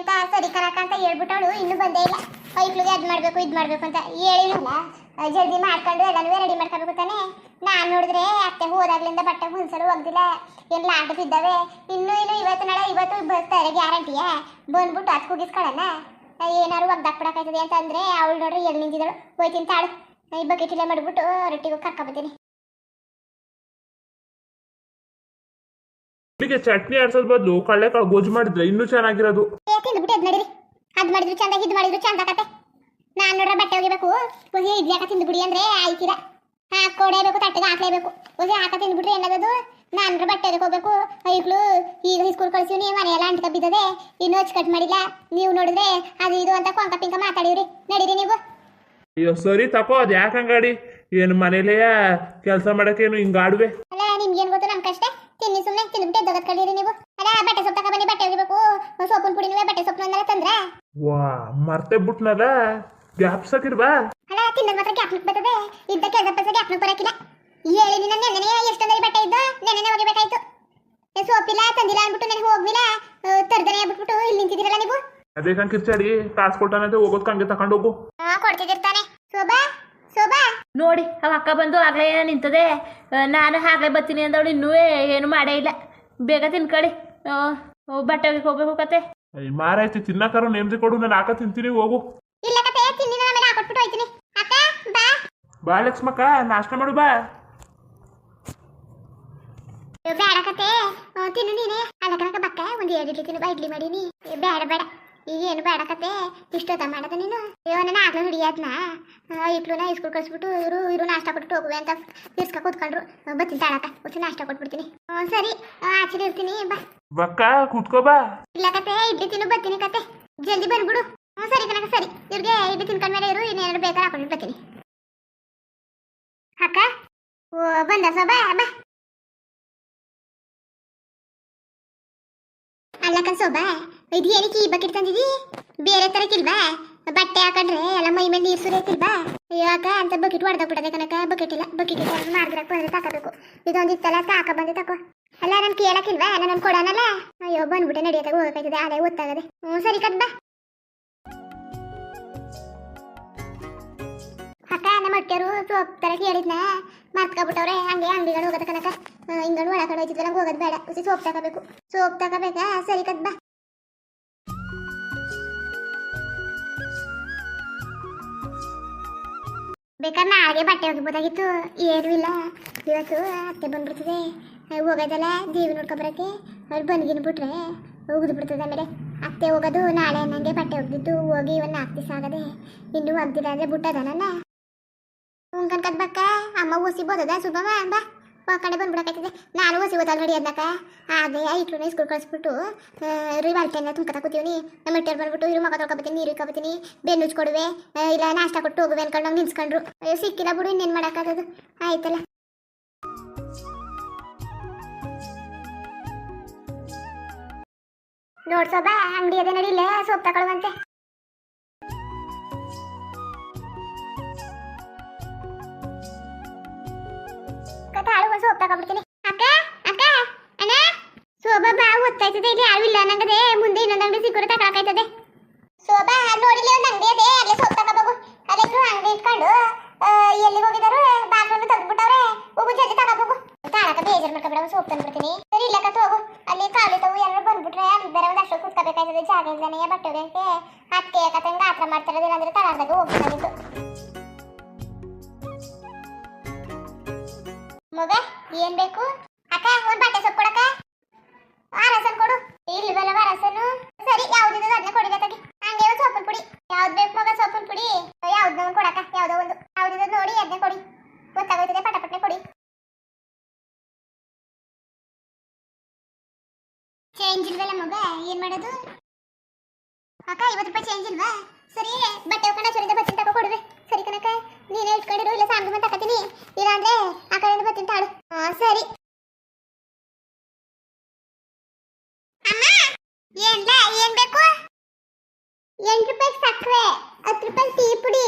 ಅಂತ ಸರಿ ಕರಕ ಅಂತ ಹೇಳ್ಬಿಟ್ಟವಳು. ಇನ್ನೂ ಬಂದೇ ಇಲ್ಲ. ಪೈಪ್ಲಿಗೆ ಅದ್ ಮಾಡ್ಬೇಕು, ಇದ್ ಮಾಡಬೇಕು ಅಂತ ಹೇಳಿನಲ್ಲ ಜಲ್ದಿ ಮಾಡ್ಕೊಂಡು ಎಲ್ಲನೂ ರೆಡಿ ಮಾಡ್ಕೋಬೇಕು ತಾನೆ? ನಾನ್ ನೋಡಿದ್ರೆ ಅತ್ತೆ ಹೋದಾಗ್ಲಿಂದ ಬಟ್ಟೆ ಹೊಲ್ಸಲು ಒಗ್ದಿಲ್ಲ. ಏನ್ ಲಾಂಟ ಬಿದ್ದಾವೆ? ಇನ್ನು ಇನ್ನು ಇವತ್ತು ನಾಳೆ, ಇವತ್ತು ಬರ್ತಾರೆ ಗ್ಯಾರಂಟಿಯಾ ಬಂದ್ಬಿಟ್ಟು ಅದು ಕುಗಿಸ್ಕೊಳ್ಳೋಣ ಏನಾರು ಒಗ್ದಾಕ್ಬಿಡಕ್ಕಾಯ್ತದೆ ಅಂತ ಅಂದ್ರೆ ಅವಳು ನೋಡ್ರಿ ಎಲ್ಲಿ ನಿಂತಿದ್ದಳು. ಹೋಯ್ತೀನಿ ತಾಳು ಈ ಮಾಡಿಬಿಟ್ಟು ಮಾಡ್ಬಿಟ್ಟು ರೊಟ್ಟಿಗೆ ಕರ್ಕೊಬತ್ತೀನಿ ಇಲ್ಲಿಗೆ ಚಟ್ನಿ ಆಡ್ಸೋದ್ ಬದಲು ಕಳ್ಳೆಕಾಳು ಗೊಜ್ಜು ಮಾಡಿದ್ರೆ ಇನ್ನೂ ಚೆನ್ನಾಗಿರೋದು. ಏ ತಿಂದ್ಬಿಟ್ಟು ಅದ್ ನಡೀರಿ. ಅದ್ ಮಾಡಿದ್ರು ಚಂದ ಇದ್ ಮಾಡಿದ್ರು ಚಂದ ಕತೆ. ನಾನ್ ನೋಡ್ರ ಬಟ್ಟೆ ಒಗಿಬೇಕು. ಹೊಸಿ ಇದ್ಯಾಕ ತಿಂದ್ಬಿಡಿ ಅಂದ್ರೆ ಆಯ್ತಿರ. ಹಾಕೊಡೇಬೇಕು ತಟ್ಟೆಗೆ ಹಾಕ್ಲೇಬೇಕು. ಹೊಸಿ ಹಾಕ ತಿಂದ್ಬಿಟ್ರೆ ಏನದದು ನಾನ್ ಬಟ್ಟೆ ಒಗೆಕ್ ಹೋಗ್ಬೇಕು. ಐಕ್ಳು ಈಗ ಸ್ಕೂಲ್ ಕಳ್ಸಿವ್ನಿ ಮನೆಯೆಲ್ಲ ಅಂಟ್ಕ ಬಿದ್ದದೆ. ಇನ್ನೂ ಹಚ್ಚ ಕಟ್ ಮಾಡಿಲ್ಲ. ನೀವು ನೋಡಿದ್ರೆ ಅದು ಇದು ಅಂತ ಕೊಂಕ ಪಿಂಕ ಮಾತಾಡಿವ್ರಿ. ನಡೀರಿ ನೀವು. ಅಯ್ಯೋ ಸರಿ ತಕೋ ಅದು ಯಾಕಂಗಾಡಿ ಏನು ಮನೇಲೆಯ ಕೆಲಸ ಮಾಡಕ್ಕೇನು ಹಿಂಗಾಡುವೆ ಅಲ್ಲ ನಿಮ್ಗೇನ್ ಗೊತ್ತು ನಮ್ ಕಷ್ಟ ತಿನ್ನಿ ಸುಮ್ಮನೆ ತಿಂದ್ಬಿಟ್ಟು ಜಗತ್ ಕಳೀರಿ ನೀವು. ಅಲ್ಲ ಬಟ್ಟೆ ಸೊಪ್ಪು ತಗೊಂಡ್ ಬನ್ನಿ ಬಟ್ಟೆ ಒಗಿಬೇಕು. ಸೊಪ್ಪಿನ ಪುಡಿ ನೀವೇ ಬಟ್ಟೆ ಸೊಪ್ಪು ಅಂದ್ರೆ ತಂದ್ರ? ವಾ ಮರ್ತೆ ಬಿಟ್ನಲ್ಲ? ಗ್ಯಾಪ್ಸಕ್ಕಿರ್ಬಾ ಅಲ್ಲ ತಿನ್ನೋದ್ ಮಾತ್ರ ಗ್ಯಾಪ್ ಬರ್ತದೆ. ಇದ್ದ ಕೆಲಸ ಪಲ್ಸ ಗ್ಯಾಪ್ನಕ್ ಬರಕಿಲ್ಲ. ಹೇಳಿ ನಿನ್ನ ನೆನೆ ಎಷ್ಟೊಂದರಿ ಬಟ್ಟೆ ಇದ್ದು ನೆನೆ ಒಗಿಬೇಕಾಯ್ತು. ಸೋಪಿಲ್ಲ ತಂದಿಲ್ಲ ಅಂದ್ಬಿಟ್ಟು ನನಗೆ ಹೋಗ್ಲಿಲ್ಲ. ತರ್ದನೆ ಆಗ್ಬಿಟ್ಬಿಟ್ಟು ಇಲ್ಲಿ ನಿಂತಿದ್ದೀರಲ್ಲ ನೀವು? ಅದೇ ಕಂಗೆ ಕಿರ್ಚಾಡಿ ಕಾಸು ಕೊಟ್ಟಾನಂತೆ ಹೋಗೋದು ಕಂಗೆ ತಗೊಂಡು ಹೋಗು. ಹಾ ಕೊಡ್ತಿದ್ದಿರ್ತಾನೆ ಶೋಭಾ ಶೋಭಾ? ನೋಡಿ ಅವ ಅಕ್ಕ ಬಂದು ಆಗಲೇ ಏನೋ ನಿಂತದೆ. ನಾನು ಹಾಗೆ ಬರ್ತೀನಿ ಅಂದವಳು ಇನ್ನೂ ಏನು ಮಾಡೇ ಇಲ್ಲ. ಬೇಗ ತಿನ್ಕೊಳ್ಳಿ ಬಟ್ಟೆ ಒಗೆಕ್ ಹೋಗ್ಬೇಕು ಕತೆ. ಮಾರಾಯ್ತಿ ತಿನ್ನಕ್ಕಾರು ನೇಮ್ದಿ ಕೊಡು ನಾನು ಹಾಕ ತಿಂತೀನಿ ಹೋಗು. ಇಲ್ಲ ಕತೆ ತಿನ್ನಿನ ಆಮೇಲೆ ಹಾಕೊಟ್ಬಿಟ್ಟು ಹೋಯ್ತೀನಿ. ಅಕ್ಕ ಬಾ. ಬಾ ಲಕ್ಷ್ಮಕ್ಕ ನಾಷ್ಟ ಮಾಡು ಬಾ. ಬೇಡ ಕತೆ. ತಿನ್ನು ನೀನೆ. ಅಲ್ಲ ಕನಕ ಬಕ್ಕ ಒಂದು ಎರಡು ಇಡ್ಲಿ ತಿನ್ನು ಬಾ ಇಡ್ಲಿ ಮಾಡೀನಿ. ಬೇಡ ಬೇಡ. ಈಗ ಏನು ಬೇಡ ಕತೆ. ಇಷ್ಟೊತ್ತ ಮಾಡದ ನೀನು? ಅಯ್ಯೋ ನನ್ನ ಆಗ್ಲೂ ಹಿಡಿಯದ್ನ. ಇಟ್ಲುನ ಇಸ್ಕೂಲ್ ಕಳಿಸ್ಬಿಟ್ಟು ಇವರು ಇವರು ನಾಷ್ಟ ಕೊಟ್ಬಿಟ್ಟು ಹೋಗುವೆ ಅಂತ ಇರ್ಸ್ಕ ಕೂತ್ಕೊಂಡ್ರು. ಬತ್ತೀನಿ ತಾಳಕ ಹೊಸ ನಾಷ್ಟ ಕೊಟ್ಬಿಡ್ತೀನಿ. ಸರಿ. ಆಚೆ ಇರ್ತೀನಿ ಬಾ. ಬಕ್ಕ ಕೂತ್ಕೋ ಬಾ. ಇಲ್ಲ ಕತೆ ಇಡ್ಲಿ ತಿನ್ನು ಬರ್ತೀನಿ ಕತೆ. ಜಲ್ದಿ ಬಂದ್ಬಿಡು. ಹ್ಞೂ ಸರಿ ಕನಕ ಸರಿ. ಇವ್ರಿಗೆ ಇಡ್ಲಿ ತಿನ್ಕೊಂಡ್ಮೇಲೆ ಇರು ಇನ್ನೇನಾದ್ರು ಬೇಕಾದ್ರೆ ಹಾಕೊಂಡು ಬರ್ತೀನಿ. ಅಕ್ಕ? ಓ ಬಂದ ಸೊ ಬಾ ಬಾ. ಅಲ್ಲ ಕನ್ಸೋಬಾ ಇದು ಏನಕ್ಕೆ ಈ ಬಕೆಟ್ ತಂದಿದಿ? ಬೇರೆ ತರಕ್ಕಿಲ್ವಾ ಬಟ್ಟೆ ಹಾಕೊಂಡ್ರೆ ಎಲ್ಲ ಮೈ ಮೇಲೆ ನೀರು ಸುರಿಯತಿಲ್ವಾ ಯಾಕ ಅಂತ ಬಕೆಟ್ ಹೊಡೆದಾಗ್ಬಿಡದೆ ಕನಕ ಬಕೆಟ್ ಇಲ್ಲ ಬಕೆಟ್ ಇಲ್ಲ. ಮಾಡಿದ್ರಕ್ಕೆ ಬಂದ್ರೆ ತಗೋಬೇಕು ಇದೊಂದು ಇತ್ತಲ್ಲ ತಾಕ ಬಂದು ತಕೋ. ಅಲ್ಲ, ನನ್ ಕೇಳಕ್ಕಿಲ್ವಾ ನಾನು ಕೊಡೋಣಲ್ಲ ಅಯ್ಯೋ, ಬಂದ್ಬಿಟ್ಟೆ ನಡೆಯತ್ತಾಗ ಹೋಗಕ್ಕಾಯ್ತದೆ ಅದೇ ಗೊತ್ತಾಗದೆ. ಹ್ಞೂ, ಸರಿ ಕದ್ಬ ಅಕ್ಕ, ನಮ್ಮ ಅಟ್ಟೆರು ಸೋಪ್ ತರಕ್ಕೆ ಹೇಳಿದ್ನ ಮರ್ತ್ಕೊಬಿಟ್ಟವ್ರೆ, ಹಂಗೆ ಅಂಗಡಿಗಳು ಹೋಗೋದ ಕನಕ ಹಿಂಗಳು ಒಳಗಡೆ ಹೋಯ್ತಿದ್ವಲ್ಲ, ನಂಗೆ ಹೋಗೋದು ಬೇಡ. ಸೋಪ್ ತಗೋಬೇಕು. ಸೋಪ್ ತಗೋಬೇಕಾ? ಸರಿ ಕದ್ ಬಾ. ಬೇಕಾದ್ರೆ ನಾಳೆಗೆ ಬಟ್ಟೆ ಒಗಿಬೋದಾಗಿತ್ತು ಏನೂ ಇಲ್ಲ. ಇವತ್ತು ಅತ್ತೆ ಬಂದ್ಬಿಡ್ತದೆ. ಹೋಗೋದಲ್ಲ, ದೇವಿ ನೋಡ್ಕೊಬರಕ್ಕೆ. ಅವ್ರು ಬಂದ್ಗಿನ ಬಿಟ್ರೆ ಉಗಿದು ಬಿಡ್ತದೆ ಆಮೇಲೆ. ಅತ್ತೆ ಹೋಗೋದು, ನಾಳೆ ನನಗೆ ಬಟ್ಟೆ ಒಗ್ದಿದ್ದು, ಹೋಗಿ ಒಂದು ನಾಲ್ಕು ದಿವಸ ಆಗದೆ. ಇನ್ನೂ ಒಗ್ದಿಲ್ಲ ಅಂದರೆ ಬಿಟ್ಟದ ನನ್ನ ಹ್ಞೂ ಕನ್ಕದ್ ಬಕ್ಕ, ಅಮ್ಮ ಓಸಿ ಬೋದದ ಸುಬ್ಬಮ್ಮ ಆ ಕಡೆ ಬಂದ್ಬಿಡಕೈತಿದೆ. ನಾನು ಸಿಗೋದು ಆಲ್ರೆಡಿ ರೆಡಿ ಅದಕ್ಕ ಹಾಗೆ ಇಟ್ಲು ಸ್ಕೂಲ್ ಕಳಿಸ್ಬಿಟ್ಟು ರೀ ಬಾಲ್ಟೆನ ತುಂಬ್ಕತ ಕೂತೀವಿ ನಮ್ಮ ಇಟ್ಟರ್ ಬಂದ್ಬಿಟ್ಟು, ಇರು ಮಗ ತೊಳ್ಕೊಬತ್ತೀನಿ, ನೀರು ಇಕ್ಕೊಬತ್ತೀನಿ, ಬೆನ್ನು ಕೊಡುವೆ ಇಲ್ಲ ನಾಷ್ಟ ಕೊಟ್ಟು ಹೋಗುವೆ ಅನ್ಕೊಂಡು ನಂಗೆ ನಿನ್ಸ್ಕೊಂಡ್ರು ಸಿಕ್ಕಿಲ್ಲ ಬಿಡು, ಇನ್ನೇನು ಮಾಡೋಕ್ಕಾಗೋದು. ಆಯ್ತಲ್ಲ. ನೋಡ್ಸೋಬ ಅಂಗಡಿ ಅದೇ ನಡಿಲೇ, ಸೋಪ್ ತಗೊಳ್ಳುವಂತೆ ತಾಳು ಒಂದು ಸೋಪ್ ತಗೊಬಿಡ್ತೀನಿ ಅಕ್ಕ ಅಕ್ಕ, ಅಣ್ಣ. ಶೋಭಾ ಬಾ ಓದ್ತಾಯ್ತದೆ ಇಲ್ಲಿ ಯಾರು ಇಲ್ಲ. ನಂಗದೆ ಮುಂದೆ ಇನ್ನೊಂದು ಅಂಗಡಿ ಸಿಕ್ಕರೆ ತಗೊಳಕಾಯ್ತದೆ ಶೋಭಾ ನೋಡಿಲಿ ಒಂದು ಅಂಗಡಿ ಅದೇ. ಅಲ್ಲೇ ಸೋಪ್ ತಗೋಬೇಕು ಅದಕ್ಕೆ ಅಂಗಡಿ ಇಟ್ಕೊಂಡು ಎಲ್ಲಿ ಹೋಗಿದಾರು ಬಾತ್ರೂಮ್ ತೆಗೆದ್ಬಿಟ್ಟವ್ರೆ ಹೋಗು. ಜಲ್ದಿ ತಗೋಬೇಕು ತಾಳಕ ಬೇಜಾರು ಮಾಡ್ಕೊಬೇಡ ಸೋಪ್ ತಂದ್ಬಿಡ್ತೀನಿ. ಸರಿ, ಇಲ್ಲ ಕತ್ ಹೋಗು. ಅಲ್ಲಿ ಕಾಲು ತಗು ಎಲ್ಲರೂ ಬಂದ್ಬಿಟ್ರೆ, ಅಲ್ಲಿ ಬೇರೆ ಒಂದು ಅಷ್ಟು ಕೂತ್ಕೋಬೇಕಾಯ್ತದೆ, ಜಾಗ ಇಲ್ದಾನೆ, ಬಟ್ಟೆ ಒಗೆಯಕ್ಕೆ. ಅತ್ತೆ ಕತ್ತಂಗೆ ಗಾತ್ರ ಮಾಡ್ತಿರೋದಿಲ್ಲ ಅಂದ್ರೆ ತಳದಾಗ ಹೋಗ್ಬೇಕಾಗಿತ್ತು. ಮಗ ಏನ್ ಬೇಕು? ಅಕ್ಕ ಒಂದ್ ಬಟ್ಟೆ ಸೊಪ್ಪು ಕೊಡಕ್ಕ ವಾರಸನ್ ಕೊಡು ಇಲ್ವಲ್ಲ ವಾರಸನು ಸರಿ ಯಾವ್ದಿದೆ ಅದನ್ನ ಕೊಡಿ ತಗಿ ಹಂಗೆ ಒಂದು ಸೊಪ್ಪಿನ ಪುಡಿ ಯಾವ್ದು ಬೇಕು ಮಗ ಸೊಪ್ಪಿನ ಪುಡಿ ಯಾವ್ದನ್ನ ಒಂದು ಕೊಡಕ್ಕ ಯಾವ್ದೋ ಒಂದು ಯಾವ್ದಿದೆ ನೋಡಿ ಅದನ್ನ ಕೊಡಿ ಗೊತ್ತಾಗೋಯ್ತದೆ ಪಟಪಟ್ನೆ ಕೊಡಿ ಚೇಂಜ್ ಇಲ್ವಲ್ಲ ಮಗ ಏನ್ ಮಾಡೋದು ಅಕ್ಕ ಐವತ್ತು ರೂಪಾಯಿ ಚೇಂಜ್ ಇಲ್ವಾ ಸರಿ ಬಟ್ಟೆ ಒಕ್ಕಣ ಚುರಿದ ಬಚ್ಚಿನ ತಗೋ ಕೊಡುವೆ ಸರಿ ಕನಕ ನೀನೇ ಇಟ್ಕೊಂಡಿರು ಇಲ್ಲ ಸಾಂಗ್ ಬಂದು ತಗೋತೀನಿ ಇಲ್ಲಾಂದ್ರೆ ಆ ಕಡೆಯಿಂದ ಬರ್ತೀನಿ ತಾಳು ಹಾ ಸರಿ ಅಮ್ಮ ಏನ್ಲ ಏನ್ ಬೇಕು ಎಂಟು ರೂಪಾಯಿ ಸಕ್ಕರೆ ಹತ್ತು ರೂಪಾಯಿ ಟೀ ಪುಡಿ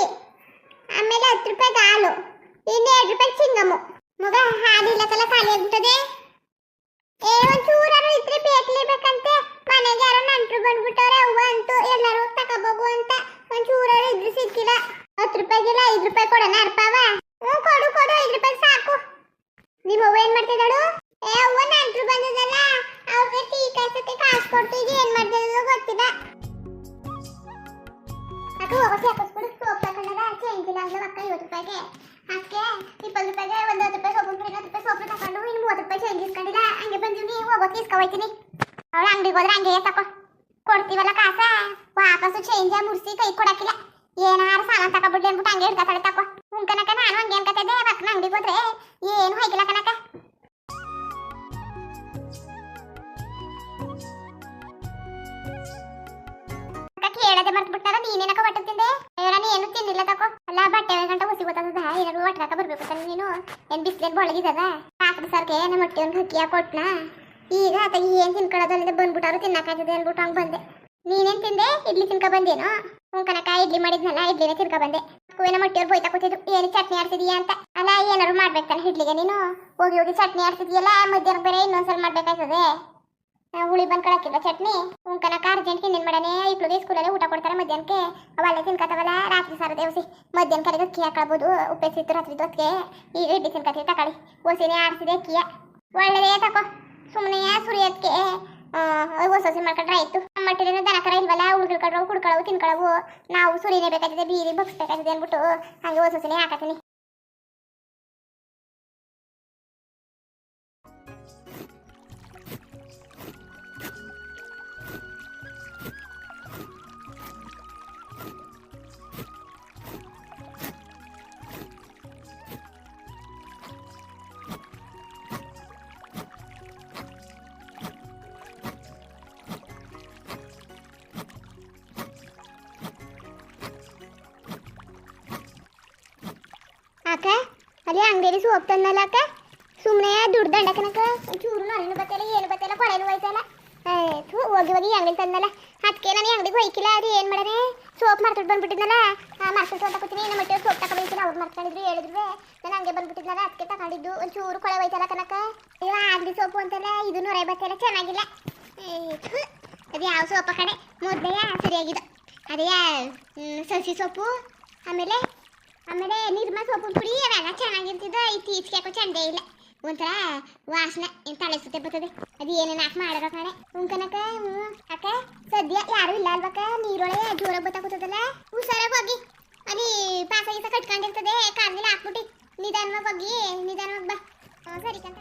ಆಮೇಲೆ ಹತ್ತು ರೂಪಾಯಿ ಹಾಲು ಇನ್ನು ಎರಡು ರೂಪಾಯಿ ಚಿಂಗಮ್ಮು ಮಗ ಹಾಲಿಲ್ಲ ಕಲ ಖಾಲಿ ಆಗ್ಬಿಟ್ಟದೆ ಅಂದ್ಬಿಟ್ಟು ಹಂಗೆ ಹಿಡ್ಕೊತಾಳೆ ತಕೋ. ಹ್ಞೂ ಕನಕ ನಾನು ಹಂಗೆ ಅನ್ಕತಿದ್ದೆ ಅಕ್ಕನ ಅಂಗಡಿಗೆ ಹೋದ್ರೆ ಏನು ಹೋಗಿಲ್ಲ ಕನಕ. ಕೇಳದೆ ನೀನೇನಕ ತಿಂದೆ? ತಿನ್ನಿಲ್ಲ ತಕೋ. ಅಲ್ಲ, ಬಟ್ಟೆ ಹುಸಿ ಗೊತ್ತದ ಬರ್ಬೇಕು ನೀನು. ಏನ್ ಬಿಸ್ಲೇನ್ ಬಳಗಿದದ? ರಾತ್ರಿ ಸರ್ಗೆ ನಮ್ಮ ಹೊಟ್ಟೆ ಒಂದು ಕೊಟ್ನಾ. ಈಗ ಆತ ಏನ್ ತಿನ್ಕೊಳ್ಳೋದಲ್ಲದೆ ಬಂದ್ಬಿಟ್ಟಾರು ತಿನ್ನಕ್ಕಾಗ್ತದೆ ಅನ್ಬಿಟ್ಟು ಹಂಗ್ ಬಂದೆ. ನೀನೇನ್ ತಿಂದೆ? ಇಡ್ಲಿ ತಿನ್ಕ ಬಂದೇನು? ಹ್ಞೂ ಕನಕ ಇಡ್ಲಿ ಮಾಡಿದ್ನಲ್ಲ, ಇಡ್ಲಿನೇ ತಿನ್ಕ ಬಂದೆ. ಕೂವಿನ ಮೊಟ್ಟೆಯವ್ರು ಬೈತಾ ಕೂತಿದ್ರು ಏನು ಚಟ್ನಿ ಆಡ್ತಿದೀಯ ಅಂತ. ಅಲ್ಲ, ಏನಾದ್ರು ಮಾಡ್ಬೇಕು ತಾನೆ ಇಡ್ಲಿಗೆ ನೀನು? ಹೋಗಿ ಹೋಗಿ ಚಟ್ನಿ ಆಡ್ತಿದೀಯಲ್ಲ ಮಧ್ಯಾಹ್ನ ಬೇರೆ ಇನ್ನೊಂದ್ಸಲ ಮಾಡ್ಬೇಕಾಯ್ತದೆ ಹುಳಿ ಬಂದ್ ಕಳಕಿಲ್ಲ ಚಟ್ನಿ? ಹ್ಞೂ ಕನಕ ಅರ್ಜೆಂಟ್ ತಿನ್ನಿನ್ ಮಾಡನೆ ಇಟ್ಲಿಗೆ ಸ್ಕೂಲಲ್ಲಿ ಊಟ ಕೊಡ್ತಾರೆ ಮಧ್ಯಾಹ್ನಕ್ಕೆ. ಅವಲ್ಲೇ ತಿನ್ಕತಾವಲ್ಲ ರಾತ್ರಿ ಸಾರ ದೇವಸಿ. ಮಧ್ಯಾಹ್ನ ಕಡೆಗೆ ಅಕ್ಕಿ ಹಾಕೊಳ್ಬೋದು ಉಪ್ಪೆಸಿತ್ತು ರಾತ್ರಿ ಹೊತ್ತಿಗೆ. ಈಗ ಇಡ್ಲಿ ತಿನ್ಕತ್ತಿ ತಕೊಳ್ಳಿ ಓಸಿನೇ ಆಡ್ಸಿದೆ ಅಕ್ಕಿಯ ಒಳ್ಳೆದೇ ತಕೋ. ಸುಮ್ಮನೆ ಸುರಿಯೋದಕ್ಕೆ ಹೊಸ ಹೊಸ ಮಾಡ್ಕೊಂಡ್ರೆ ಆಯ್ತು. ಮಟ್ಟಿನ ದನ ಕರ ಇಲ್ವಲ್ಲ? ಉಳ್ಕೊಳ್ರು ಕುಡ್ಕೊಳ್ಳವು, ತಿನ್ಕೊಳ್ಳವು. ನಾವು ಸುರಿನೇ ಬೇಕಾಗ್ತದೆ ಬೀರಿ ಬಗ್ಸ್ಬೇಕಾಗ್ತದೆ ಅಂದ್ಬಿಟ್ಟು. ಹಂಗೆ ಹೊಸ ಹೊಸನೇ ಹಾಕತ್ತೀನಿ. ಅಕ್ಕ? ಅಂಗಡಿಯಲ್ಲಿ ಸೋಪ್ ತಂದಲ್ಲ ಅಕ್ಕ? ಸುಮ್ಮನೆ ದುಡ್ಡು ದಂಡಕನಕ ಚೂರು ನಾನು ಬತ್ತಲ್ಲ ಏನು ಬತ್ತಲ್ಲ ಕೊಳೆನು ಹೋಯ್ತಲ್ಲ ಹೋಗಿ ಹೋಗಿ ಅಂಗಡಿ ತಂದಲ್ಲ ಅದಕ್ಕೆ ನಾನು ಅಂಗಡಿಗೆ ಹೋಯ್ಕಿಲ್ಲ, ಅದು ಏನು ಮಾಡನೆ ಸೋಪ್ ಮಾರ್ಕೆಟ್ ಬಂದ್ಬಿಟ್ಟಿದ್ನಲ್ಲ. ಮಾರ್ಕೆಟ್ ಅಂತ ಕೂತೀನಿ ನಮ್ಮ ಸೋಪ್ ತಗೊಂಡಿದ್ದೀನಿ ಅವ್ರು ಮಾರ್ಕೊಂಡಿದ್ರು ಹೇಳಿದ್ರು. ನಾನು ಹಂಗೆ ಬಂದ್ಬಿಟ್ಟಿದ್ನಲ್ಲ ಅದಕ್ಕೆ ತಗೊಂಡಿದ್ದು. ಒಂದು ಚೂರು ಕೊಳೆ ಹೋಯ್ತಲ್ಲ ಕನಕ ಇವ ಅಂಗಡಿ ಸೋಪು ಅಂತಲ್ಲ ಇದು ನೂರ ಐವತ್ತೆಲ್ಲ ಚೆನ್ನಾಗಿಲ್ಲ. ಅದು ಯಾವ ಸೋಪ ಕಡೆ ಮೊದಲೇ ಸರಿಯಾಗಿದೆ ಅದೇ ಸಸಿ ಸೋಪು. ಆಮೇಲೆ ಆಮೇಲೆ ನಿರ್ಮ ಸೋಪು ಪುಡಿ ಅವೆಲ್ಲ ಚೆನ್ನಾಗಿರ್ತಿದ್ದ, ಇತ್ತೀಚೆಗೆ ಚಂದೇ ಇಲ್ಲ. ಒಂಥರ ವಾಸನೆ ಏನು ತಲೆ ಸುತ್ತೆ ಬರ್ತದೆ. ಅದು ಏನೇನು ಹಾಕಿ ಮಾಡಾರ ಕಣೆ. ಉಂಕನಕ ಅಕ್ಕ, ಸದ್ಯ ಯಾರು ಇಲ್ಲ ಅಲ್ವಕ್ಕ? ನೀರೊಳಗೆ ಜೋರ ಬತ್ತಾಕೂತದಲ್ಲ ಹುಷಾರಾಗಿ ಹೋಗಿ. ಅಲ್ಲಿ ಪಾಸ ಗೀಸ ಕಟ್ಕೊಂಡಿರ್ತದೆ ಕಾಲ್ಗೆಲ್ಲ ಹಾಕ್ಬಿಟ್ಟು ನಿಧಾನವಾಗಿ ಹೋಗಿ, ನಿಧಾನವಾಗಿ ಬಾ. ಸರಿ ಕಂತ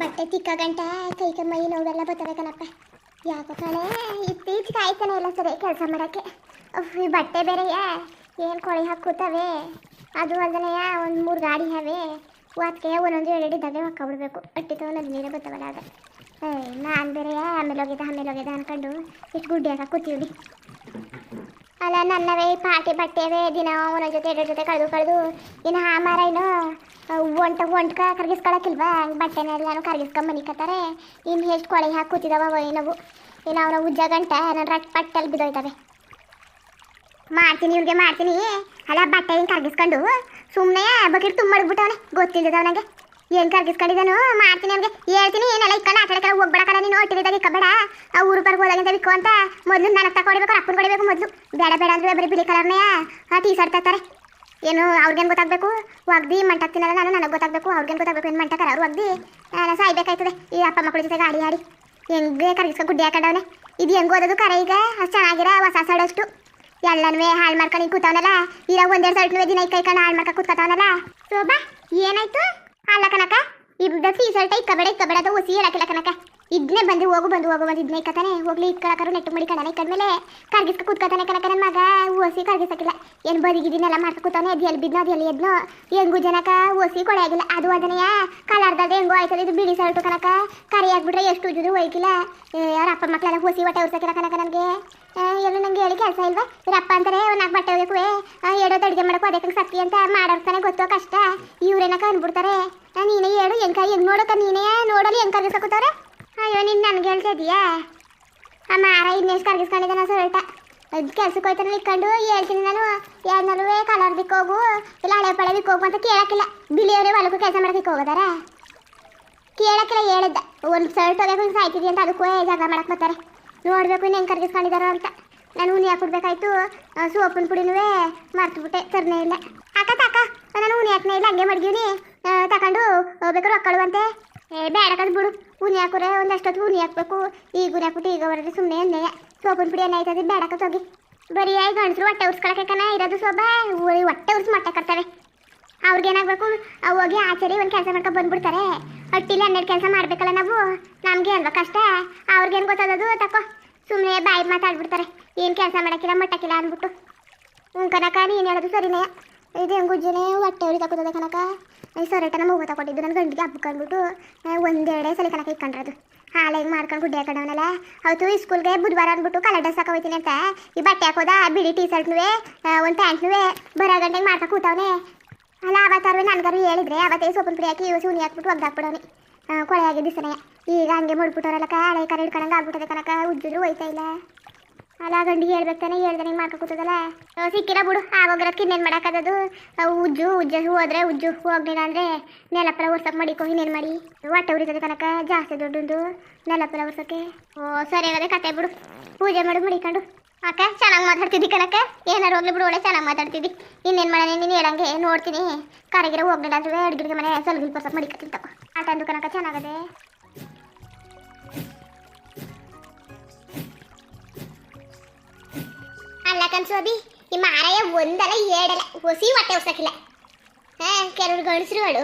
ಬಟ್ಟೆ ತಿಕ್ಕ ಗಂಟೆ, ಕೈ ಕೈ ಮೈ ನೋವೆಲ್ಲ ಬರ್ತವೆ ಕಣಪ್ಪ. ಯಾಕೋ ಕಣೆ, ಇತ್ತೀಚೆಗೆ ಆಯ್ತಾನೆ ಇಲ್ಲ ಸರಿ ಕೆಲಸ ಮಾಡೋಕ್ಕೆ. ಈ ಬಟ್ಟೆ ಯಾ ಏನು ಕೊಳೆ ಹಾಕೋತವೆ ಅದು ಅಲ್ಲದನೆಯ ಒಂದು ಮೂರು ಗಾಡಿ ಹವೆ ಅದಕ್ಕೆ ಒಂದೊಂದು ಎರಡು ಇದ್ದಾವೆ ಹಾಕೊಬಿಡ್ಬೇಕು ಅಟ್ಟಿ ತೊಗೊಂಡು ನೀರೇ ಬರ್ತಾವಲ್ಲ ಆಗ ನಾನು ಬೇರೆಯ, ಆಮೇಲೆ ಹೋಗಿದ್ದ ಆಮೇಲೆ ಹೋಗಿದ್ದ ಅನ್ಕೊಂಡು ಇಷ್ಟು ಗುಡ್ಡಿ ಹಾಕಿ ಕೂತೀವಿ ಅಲ್ಲ, ನನ್ನವೇ ಪಾಟಿ ಬಟ್ಟೆವೇ ದಿನ ಒಂದೊಂದು ಜೊತೆ ಎರಡು ಜೊತೆ ಕಳೆದು ಕಳೆದು, ಇನ್ನು ಆ ಮರ ಏನು ಒಂಟ, ಒಂಟ್ಕ ಕರ್ಗಿಸ್ಕೊಳಕ್ಕಿಲ್ವಾ? ಬಟ್ಟೆನೆಲ್ಲಾನು ಕರ್ಗಿಸ್ಕೊಂಡ್ ಮನಿಕತ್ತಾರೆ ಇನ್ನು ಎಷ್ಟು ಕೊಳೆ ಹಾಕಿ ಕೂತಿದಾವ ಏನವು ಇನ್ನು ಅವನ ಉಜ್ಜ ಗಂಟ, ನನ್ನ ರಟ್ ಪಟ್ಟಲ್ಲಿ ಬಿದ್ದೋಯ್ತವೆ. ಮಾಡ್ತೀನಿ, ಇವ್ರಿಗೆ ಮಾಡ್ತೀನಿ. ಅಲ್ಲ ಬಟ್ಟೆ ಹಿಂಗೆ ಕರ್ಗಿಸ್ಕೊಂಡು ಸುಮ್ಮನೆ ಬಕೆಟ್ ತುಂಬ ಮಡಗ್ಬಿಟ್ಟವನೆ ಗೊತ್ತಿಲ್ಲದವ ನನಗೆ ಏನು ಕರ್ಗಿಸ್ಕೊಂಡಿದ್ದಾನು ಮಾಡ್ತೀನಿ ಅವ್ರಿಗೆ ಹೇಳ್ತೀನಿ, ಏನೆಲ್ಲ ಇಕ್ಕೊಂಡು ಆ ಕಡೆ ಕಡೆ ಕಡೆ ನೀನು. ಹೊಟ್ಟಿದಾಗ ಇಕ್ಕಬೇಡ ಆ ಊರು ಬರ್ಗೆ ಹೋದಾಗಿಂದ ಬಿಕ್ಕು ಅಂತ? ಮೊದಲು ನನಗೆ ತಗೊಳ್ಬೇಕು ಅಪ್ಪನ ಕೊಡಬೇಕು ಮೊದಲು. ಬೇಡ ಬೇಡ ಅಂದ್ರೆ ಬರೀ ಬಿಳಿ ಕಲರ್ನೇ ಆ ಟೀ ಶರ್ಟ್ ತರ್ತಾರೆ. ಏನು ಅವ್ರಿಗೇನು ಗೊತ್ತಾಗಬೇಕು? ಒಗ್ದಿ ಮಂಟಾಕ್ತೀನಲ್ಲ ನಾನು, ನನಗೆ ಗೊತ್ತಾಗಬೇಕು. ಅವ್ರಿಗೇನು ಗೊತ್ತಾಗಬೇಕು? ಏನು ಮಂಟಾಕಾರ? ಅವ್ರು ಒಗ್ದಿ. ಸಾಯ್ಬೇಕಾಯ್ತದೆ ಈ ಅಪ್ಪ ಮಕ್ಕಳ ಜೊತೆಗೆ ಗಾಡಿ ಆಡಿ ಹೆಂಗೆ ಕರ್ಗಿಸ್ಕೊಂಡು ಗುಡ್ಡಿ ಹಾಕೊಂಡವನೆ. ಇದು ಹೆಂಗೆ ಓದೋದು ಕರೆ ಈಗ? ಅಷ್ಟು ಚೆನ್ನಾಗಿರ ಹೊಸ ಸಡಷ್ಟು ಎಲ್ಲನೂ ಹಾಳು ಮಾಡ್ಕೊಂಡು ಕೂತವನಲ್ಲ. ಇರೋ ಒಂದೆರಡು ಸರ್ಟ್ನೂ ದಿನ ಕೈ ಕಣ್ಣು ಹಾಳು ಮಾಡ್ಕೊಂಡು ಕೂತ್ಕೊತಾವನಲ್ಲ. ಶೋಭಾ, ಏನಾಯ್ತು? ಅಲ್ಲ ಕನಕ ಇಬ್ಬದ ಟೀ ಶರ್ಟ್ ಇಕ್ಕಬೇಡ ಇಕ್ಕಬೇಡ ಅದು ಹುಸಿ ಹೇಳಕ್ಕಿಲ್ಲ ಕನಕ ಇದನ್ನೇ ಬಂದು ಹೋಗು ಬಂದು ಹೋಗು, ಬಂದು ಇದನ್ನೇ ಇಕ್ಕತಾನೆ ಹೋಗ್ಲಿ ಇಟ್ಕೊಳಕಾರು ನೆಟ್ಟು ಮಡಿ ಕಣನ ಇಕ್ಕದ್ಮೇಲೆ ಕರ್ಗಿಸ್ಕ ಕೂತ್ಕೊತಾನೆ ಕನಕ ನನ್ನ ಮಗ. ಓಸಿ ಕರ್ಗಿಸಕ್ಕಿಲ್ಲ. ಏನು ಬದಿಗಿದಿನೆಲ್ಲ ಮಾಡ್ಕೊತಾನೆ ಎಲ್ಲಿ ಬಿದ್ನೋ, ಅದು ಎಲ್ಲಿ ಎದ್ನೋ. ಹೆಂಗು ಜನಕ, ಓಸಿ ಕೊಳೆ ಆಗಿಲ್ಲ. ಅದು ಅದನೆಯ ಕಲರ್ದಾಗ ಹೆಂಗೋ ಆಯ್ತದೆ, ಇದು ಬಿಳಿ ಸರ್ಟು ಕನಕ ಕರಿ ಆಗ್ಬಿಟ್ರೆ ಎಷ್ಟು ಉಜ್ಜಿದ್ರು ಹೋಯ್ಕಿಲ್ಲ. ಯಾರ ಅಪ್ಪ ಮಕ್ಕಳೆಲ್ಲ ಓಸಿ ಹೊಟ್ಟೆ ಉರ್ಸಕ್ಕಿಲ್ಲ ಕನಕ ನಮಗೆ ಎಲ್ಲೂ ನಂಗೆ ಹೇಳಿ ಕೆಲಸ ಇಲ್ವಾ? ಇವ್ರ ಅಪ್ಪ ಅಂತಾರೆ ನಾಲ್ಕು ಬಟ್ಟೆ ಹೋಗಕ್ಕೆ ಎಡೋದು ಅಡುಗೆ ಮಾಡೋಕ್ಕೂ ಅದಕ್ಕೆ ಸತ್ತಿ ಅಂತ ಮಾಡೋರ್ತಾನೆ ಗೊತ್ತೋ ಕಷ್ಟ. ಇವ್ರೇನಕ ಅಂದ್ಬಿಡ್ತಾರೆ. ನೀನೇ ಹೇಳು, ಹೆಂಗ ಹೆಂಗ್ ನೋಡಕ ನೀನೇ? ನೋಡಲಿ ಹೆಂಗ್ ಕರ್ಗಿಸ್ಕೊತಾರೆ ಅಯ್ಯೋ ನಿನ್ನ ನನ್ಗೆ ಹೇಳ್ತಾ ಇದೀಯಾ? ಅಮ್ಮ ಮಾರ ಇನ್ನೆಷ್ಟು ಕರ್ಗಿಸ್ಕೊಂಡಿದ್ದಾನ ಸೊರಟ ಅದು ಕೆಲ್ಸಕ್ಕೆ ಹೋಯ್ತಾನೆ, ಇಟ್ಕೊಂಡು ಹೇಳ್ತೀನಿ ನಾನು. ಯಾರನ್ನೂ ಕಲರ್ ದಿಕ್ಕ ಹೋಗು, ಇಲ್ಲ ಹಳೆ ಪಳೆ ದಿಕ್ಕ ಹೋಗು ಅಂತ ಕೇಳಕ್ಕಿಲ್ಲ. ಬಿಳಿಯವರೇ ಹೊಲಕ್ಕೂ ಕೆಲಸ ಮಾಡಕ್ಕೆ ಹೋಗೋದಾರ? ಕೇಳಕ್ಕಿಲ್ಲ, ಹೇಳಿದ್ದ. ಒಂದು ಶರ್ಟ್ ಹೋಗಕ್ಕೆ ಸಾಯ್ತಿದ್ಯ ಅಂತ ಅದಕ್ಕೂ ಜಾಗ ಮಾಡಕ್ಕೆ ಬರ್ತಾರೆ. ನೋಡ್ಬೇಕು ಇನ್ನು ಹೆಂಗೆ ಕರ್ಗಿಸ್ಕೊಂಡಿದಾರ ಅಂತ. ನಾನು ಉನಿ ಹಾಕ್ಬಿಡ್ಬೇಕಾಯ್ತು. ಸೋಪನ್ ಪುಡಿನೂ ಮರ್ತುಬಿಟ್ಟೆ, ತರನೇ ಇಲ್ಲ. ಅಕ್ಕ ತಕ್ಕ ನಾನು ಹುನಿ ಹಾಕ್ನೇ ಇಲ್ಲ, ಹಂಗೆ ಮಡ್ಗಿವ್ನಿ. ತಗೊಂಡು ತಕೊಂಡು ಹೋಗ್ಬೇಕು ಅಂತೆ ಏ, ಬೇಡ ಕದ್ ಹಾಕೋರೆ ಒಂದಷ್ಟೊತ್ತು ಉನಿ ಹಾಕ್ಬೇಕು. ಈಗ ಉನಿ ಹಾಕ್ಬಿಟ್ಟು ಈಗ ಬರೋದು ಸುಮ್ಮನೆ ಅಂದೆ ಸೋಪಿನ ಪುಡಿ ಏನಾಯ್ತದೆ ಬೇಡ ಬೇಡಕ್ಕ ಹೋಗಿ ಬರೀ ಗಂಡಸರು ಹೊಟ್ಟೆ ಉರ್ಸ್ಕೊಳಕ್ಕೆ ಇರೋದು ಸೋಬ. ಹೊಟ್ಟೆ ಉರ್ಸ್ ಮೊಟ್ಟೆ ಕಟ್ತಾರೆ ಅವ್ರಿಗೇನಾಗಬೇಕು ಹೋಗಿ ಆಚರಿ ಒಂದು ಕೆಲಸ ಮಾಡ್ಕೊಂಡು ಬಂದ್ಬಿಡ್ತಾರೆ. ಹಟ್ಟಿಲಿ ಹನ್ನೆರಡು ಕೆಲಸ ಮಾಡಬೇಕಲ್ಲ ನಾವು. ನಮಗೆ ಅಲ್ವಾ ಕಷ್ಟ? ಅವ್ರಿಗೇನು ಗೊತ್ತದದು ತಕೋ. ಸುಮ್ಮನೆ ಬಾಯಿ ಮಾತಾಡ್ಬಿಡ್ತಾರೆ. ಏನು ಕೆಲಸ ಮಾಡೋಕ್ಕಿಲ್ಲ, ಮಟ್ಟಕ್ಕಿಲ್ಲ ಅಂದ್ಬಿಟ್ಟು. ಹ್ಞೂ ಕನಕ ನೀನು ಹೇಳೋದು ಸರಿನೇ. ಇದು ಹೆಂಗುಜ್ಜನೆ ಹೊಟ್ಟೆ ಅವ್ರಿಗೆ ತಗೋತದೆ ಕನಕ ಈ ಸೊರಟನ ಮೂಗು ತಗೊಂಡಿದ್ದು ನನ್ನ ಗಂಡಿಗೆ ಹಬ್ಬಕ್ಕೆ ಅಂದ್ಬಿಟ್ಟು ಒಂದೆರಡೇ ಸಲ ಕನಕ ಇಟ್ಕೊಂಡ್ರದು ಹಿಂಗೆ ಮಾಡ್ಕೊಂಡು ಗುಡ್ಡೆ ಹಾಕೊಂಡವನಲ್ಲ. ಅವತ್ತು ಸ್ಕೂಲ್ಗೆ ಬುಧವಾರ ಅಂದ್ಬಿಟ್ಟು ಕಲರ್ ಡ್ರೆಸ್ ಹಾಕೋತೀನಿ ಅಂತ. ಈ ಬಟ್ಟೆ ಹಾಕೋದ ಬಿಳಿ ಟೀ ಶರ್ಟ್ನುವೆ ಒಂದು ಪ್ಯಾಂಟ್ನುವೆ ಬರೋ ಗಂಟೆಗೆ ಮಾಡ್ತಾ ಕೂತವನೆ. ಅಲ್ಲ, ಅವತ್ತಾರು ನನ್ಗಾರು ಹೇಳಿದ್ರೆ, ಅವತ್ತೇ ಸೋಪನ್ ಪುಡಿ ಹಾಕಿ ಸುನಿ ಹಾಕ್ಬಿಟ್ಟು ಒಗ್ದಾಕ್ಬಿಡೋನಿ ಕೊಳೆ ಆಗಿದ್ದ ಈಗ ಹಂಗೆ ಮುಡ್ಬಿಟ್ಟವರಲ್ಲ ಹಳೆ ಕರೆ ಹಿಡ್ಕೊಂಡಂಗೆ ಆಗ್ಬಿಟ್ಟದೆ ಕನಕ ಉಜ್ಜಿದ್ರು ಹೋಯ್ತಾ ಇಲ್ಲ. ಅಲ್ಲ ಗಂಡಿಗೆ ಹೇಳ್ಬೇಕು ತಾನೆ ಹೇಳ್ದಾನೆ ಮಾಡ್ಕೊ ಕೂತದಲ್ಲ. ಸಿಕ್ಕಿರ ಬಿಡು ಆಗೋಗ್ರಕ್ಕೆ ಇನ್ನೇನು ಮಾಡೋಕ್ಕದದು ಉಜ್ಜು, ಉಜ್ಜ ಹೋದ್ರೆ ಉಜ್ಜು ಹೋಗ್ಲಿಲ್ಲ ಅಂದರೆ ನೆಲಪ್ಪಲ ಒರ್ಸಕ್ಕೆ ಮಾಡಿಕೊ, ಇನ್ನೇನು ಮಾಡಿ? ಹೊಟ್ಟೆ ಉರಿತದೆ ಕನಕ ಜಾಸ್ತಿ ದುಡ್ಡು ನೆಲಪರ ಒರ್ಸಕ್ಕೆ ಓ, ಸರಿ ಆಗದೆ ಕತೆ ಬಿಡು. ಪೂಜೆ ಮಾಡು, ಮಡಿಕೊಂಡು. ಅಕ್ಕ, ಚೆನ್ನಾಗಿ ಮಾತಾಡ್ತಿದ್ದಿ ಕನಕ ಏನಾರು ಹೋಗ್ಲಿ ಬಿಡು, ಒಳ್ಳೆ ಚೆನ್ನಾಗಿ ಮಾತಾಡ್ತಿದ್ದಿ. ಇನ್ನೇನು ಮಾಡೋಣ, ನೀನು ಹೇಳಂಗೆ, ನೋಡ್ತೀನಿ. ಕರೆಗಿರ ಹೋಗ್ಲಿಲ್ಲ ಅಂದ್ರೆ ಅಡುಗೆ ಮನೆ ಸ್ವಲ್ಪ ಉರ್ಸಕ್ಕೆ ಮಡಿಕತ್ತಿರ್ತಾವ ಆಟ ಅಂದು ಕನಕ ಚೆನ್ನಾಗದೆ. ಅಲ್ಲ ಕನ್ಸೋಬಿ ಈ ಮಾರಾಯ ಒಂದಲ್ಲ ಏಡಲ್ಲ ಹೊಸಿ ಹೊಟ್ಟೆ ಉರ್ಸಕ್ಕಿಲ್ಲ ಹಾಂ ಕೆಲವ್ರು ಗಂಡಸ್ರುಗಳು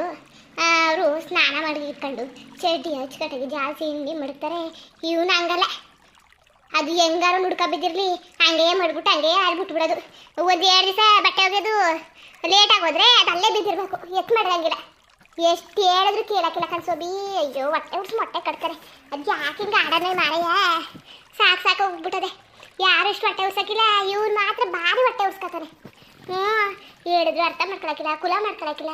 ಅವರು ಸ್ನಾನ ಮಾಡಿ ಇಟ್ಕೊಂಡು ಚಡ್ಡಿ ಹಚ್ಕಟ್ಟಿಗೆ ಜಾಸ್ತಿ ಹಿಂಡಿ ಮಾಡ್ತಾರೆ ಇವನು ಹಂಗಲ್ಲ. ಅದು ಹೆಂಗಾರು ನುಡ್ಕ ಬಿದ್ದಿರ್ಲಿ, ಹಂಗೆ ಮಾಡ್ಬಿಟ್ಟು ಹಂಗೇ ಬಿಟ್ಬಿಡೋದು ಒಂದು ಎರಡು ದಿವಸ ಬಟ್ಟೆ ಒಗೆದು ಲೇಟ್ ಆಗೋದ್ರೆ ಅದು ಅಲ್ಲೇ ಬಿದ್ದಿರ್ಬೇಕು. ಎತ್ತು ಮಾಡ್ದಂಗಿಲ್ಲ. ಎಷ್ಟು ಹೇಳಿದ್ರು ಕೇಳಕ್ಕಿಲ್ಲ ಕನ್ಸೋಬಿ ಅಯ್ಯೋ, ಹೊಟ್ಟೆ ಉಡ್ಸಿ ಮೊಟ್ಟೆ ಕಟ್ತಾರೆ. ಅದು ಯಾಕೆ ಹಿಂಗೆ ಆಡೋಣ ಮಾರಯ್ಯ ಸಾಕು ಸಾಕು ಹೋಗ್ಬಿಟ್ಟದೆ. ಯಾರು ಇಷ್ಟು ಹೊಟ್ಟೆ ಉರ್ಸಕ್ಕಿಲ್ಲ ಇವ್ರು ಮಾತ್ರ ಭಾರಿ ಹೊಟ್ಟೆ ಉರ್ಸ್ಕೊತಾರೆ ಹ್ಞೂ, ಹೇಳಿದ್ರು ಅರ್ಥ ಮಾಡ್ಕೊಳಕಿಲ್ಲ, ಕುಲ ಮಾಡ್ಕೊಳಕಿಲ್ಲ.